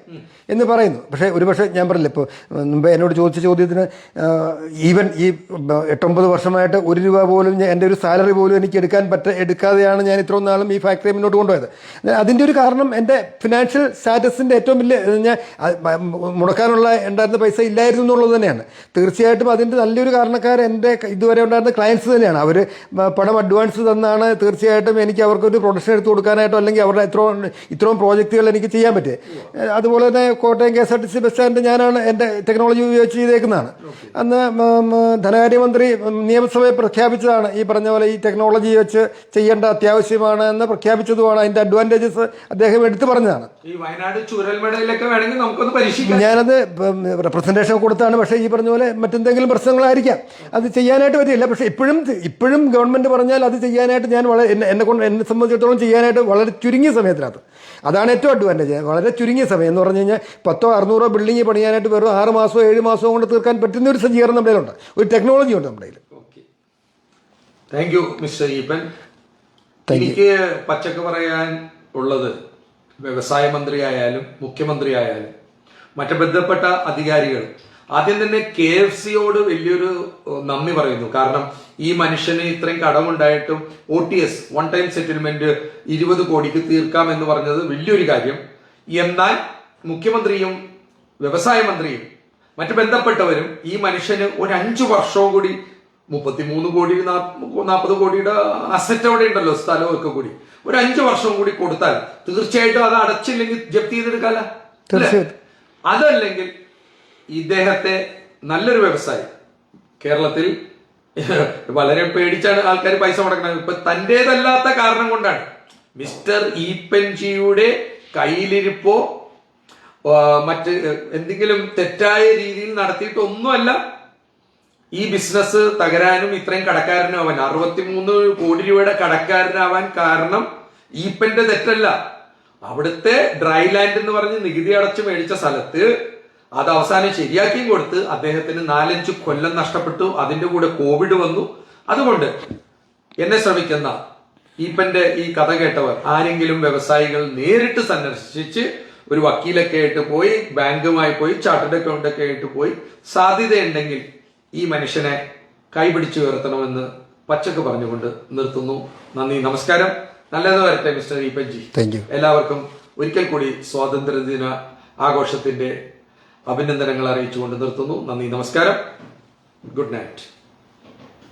എന്ന് പറയുന്നു. പക്ഷേ ഒരുപക്ഷെ ഞാൻ പറഞ്ഞില്ല ഇപ്പോൾ മുമ്പ് എന്നോട് ചോദിച്ച ചോദ്യത്തിന് ഈവൻ ഈ എട്ടൊമ്പത് വർഷമായിട്ട് ഒരു രൂപ പോലും എന്റെ ഒരു സാലറി പോലും എനിക്ക് എടുക്കാൻ പറ്റ എടുക്കാതെയാണ് ഞാൻ ഇത്രയും നാളും ഈ ഫാക്ടറി മുന്നോട്ട് കൊണ്ടുപോയത്. അതിന്റെ ഒരു കാരണം എന്റെ ഫിനാൻഷ്യൽ സ്റ്റാറ്റസിന്റെ ഏറ്റവും വലിയ ഞാൻ മുടക്കാനുള്ള ഉണ്ടായിരുന്ന പൈസ ഇല്ലായിരുന്നു എന്നുള്ളത് തന്നെയാണ്. തീർച്ചയായിട്ടും അതിന്റെ നല്ലൊരു കാരണക്കാർ എന്റെ ഇതുവരെ ഉണ്ടായിരുന്ന ക്ലയൻസ് തന്നെയാണ്. അവർ പണം അഡ്വാൻസ് തന്നാണ് തീർച്ചയായിട്ടും എനിക്ക് അവർക്കൊരു പ്രൊഡക്ഷൻ എടുത്ത് കൊടുക്കാനായിട്ടോ അല്ലെങ്കിൽ അവരുടെ എത്ര ഇത്രയും പ്രോജക്റ്റുകൾ എനിക്ക് ചെയ്യാൻ പറ്റുക അതുപോലെ തന്നെ Kottayam K S R T C bus stand ഞാനാണ് എന്റെ ടെക്നോളജി ഉപയോഗിച്ച് ചെയ്തേക്കുന്നതാണ്. അന്ന് ധനകാര്യമന്ത്രി നിയമസഭയെ പ്രഖ്യാപിച്ചതാണ് ഈ പറഞ്ഞ പോലെ ഈ ടെക്നോളജി വെച്ച് ചെയ്യേണ്ട അത്യാവശ്യമാണ് എന്ന് പ്രഖ്യാപിച്ചതുമാണ്. അതിന്റെ അഡ്വാന്റേജസ് അദ്ദേഹം എടുത്തു പറഞ്ഞതാണ്. ഈ വയനാട് ചൂരൽമടയിലൊക്കെ വേണമെങ്കിൽ നമുക്കൊന്ന് പരീക്ഷിക്കാം. ഞാനത് റെപ്രസെന്റേഷൻ കൊടുത്താണ്. പക്ഷേ ഈ പറഞ്ഞ പോലെ മറ്റെന്തെങ്കിലും പ്രശ്നങ്ങളായിരിക്കാം. അത് ചെയ്യാനായിട്ട് പറ്റില്ല. പക്ഷേ ഇപ്പോഴും ഇപ്പോഴും ഗവൺമെന്റ് പറഞ്ഞാൽ അത് ചെയ്യാനായിട്ട് ഞാൻ വളരെ എന്നെ എന്നെ കൊണ്ട് എന്നെ സംബന്ധിച്ചിടത്തോളം ചെയ്യാനായിട്ട് വളരെ ചുരുങ്ങിയ സമയത്തിനകത്ത്. അതാണ് ഏറ്റവും അഡ്വാന്റേജ് വളരെ ചുരുങ്ങിയ സമയം എന്ന് പറഞ്ഞു കഴിഞ്ഞാൽ പത്തോ അറുന്നൂറോ ബിൽഡിംഗ് പണിയാനായിട്ട് വെറും ആറ് മാസമോ ഏഴ് മാസമോ കൊണ്ട് തീർക്കാൻ പറ്റുന്ന ഒരു സജ്ജീകരണം നമ്മുടെ ഉണ്ട് ഒരു ടെക്നോളജി ഉണ്ട് നമ്മുടെ താങ്ക് യു മിസ്റ്റർ ഈപ്പൻ. എനിക്ക് പച്ചക്ക് പറയാൻ ഉള്ളത് വ്യവസായ മന്ത്രി ആയാലും മുഖ്യമന്ത്രി ആയാലും മറ്റ് ബന്ധപ്പെട്ട അധികാരികൾ ആദ്യം തന്നെ കെ എഫ് സിയോട് വലിയൊരു നന്ദി പറയുന്നു. കാരണം ഈ മനുഷ്യന് ഇത്രയും കടമുണ്ടായിട്ടും O T S one time settlement ഇരുപത് കോടിക്ക് തീർക്കാം എന്ന് പറഞ്ഞത് വലിയൊരു കാര്യം. എന്നാൽ മുഖ്യമന്ത്രിയും വ്യവസായ മന്ത്രിയും മറ്റു ബന്ധപ്പെട്ടവരും ഈ മനുഷ്യന് ഒരു അഞ്ചു വർഷവും കൂടി മുപ്പത്തിമൂന്ന് കോടി നാൽപ്പത് കോടിയുടെ അസറ്റ് അവിടെ ഉണ്ടല്ലോ സ്ഥലവും ഒക്കെ കൂടി. ഒരു അഞ്ചു വർഷവും കൂടി കൊടുത്താൽ തീർച്ചയായിട്ടും അത് അടച്ചില്ലെങ്കിൽ ജപ്തി ചെയ്തെടുക്കാല അതല്ലെങ്കിൽ ഇദ്ദേഹത്തെ നല്ലൊരു വ്യവസായി. കേരളത്തിൽ വളരെ പേടിച്ചാണ് ആൾക്കാർ പൈസ മുടക്കുന്നത് ഇപ്പൊ തന്റെതല്ലാത്ത കാരണം കൊണ്ടാണ്. മിസ്റ്റർ ഈപ്പൻജിയുടെ കയ്യിലിരിപ്പോ മറ്റ് എന്തെങ്കിലും തെറ്റായ രീതിയിൽ നടത്തിയിട്ടൊന്നുമല്ല. ഈ ബിസിനസ് തകരാനും ഇത്രയും കടക്കാരനാവാൻ അറുപത്തിമൂന്ന് കോടി രൂപയുടെ കടക്കാരനാവാൻ കാരണം ഈപ്പന്റെ തെറ്റല്ല. അവിടുത്തെ ഡ്രൈ ലാൻഡ് എന്ന് പറഞ്ഞ് നികുതി അടച്ച് മേടിച്ച സ്ഥലത്ത് അത് അവസാനം ശരിയാക്കിയും കൊടുത്ത് അദ്ദേഹത്തിന് നാലഞ്ച് കൊല്ലം നഷ്ടപ്പെട്ടു. അതിന്റെ കൂടെ കോവിഡ് വന്നു. അതുകൊണ്ട് എന്നെ ശ്രമിക്കുന്ന ഈപ്പന്റെ ഈ കഥ കേട്ടവർ ആരെങ്കിലും വ്യവസായികൾ നേരിട്ട് സന്ദർശിച്ച് ഒരു വക്കീലൊക്കെ ആയിട്ട് പോയി ബാങ്കുമായി പോയി ചാർട്ടേഡ് അക്കൗണ്ടൊക്കെ ആയിട്ട് പോയി സാധ്യതയുണ്ടെങ്കിൽ ഈ മനുഷ്യനെ കൈപിടിച്ചു ഉയർത്തണമെന്ന് പച്ചക്ക് പറഞ്ഞുകൊണ്ട് നിർത്തുന്നു. നന്ദി നമസ്കാരം. നല്ലത് വരട്ടെ മിസ്റ്റർ ഈപ്പൻജി എല്ലാവർക്കും ഒരിക്കൽ കൂടി സ്വാതന്ത്ര്യദിന ആഘോഷത്തിന്റെ അഭിനന്ദനങ്ങൾ അറിയിച്ചുകൊണ്ട് നിർത്തുന്നു. നന്ദി നമസ്കാരം. Good night.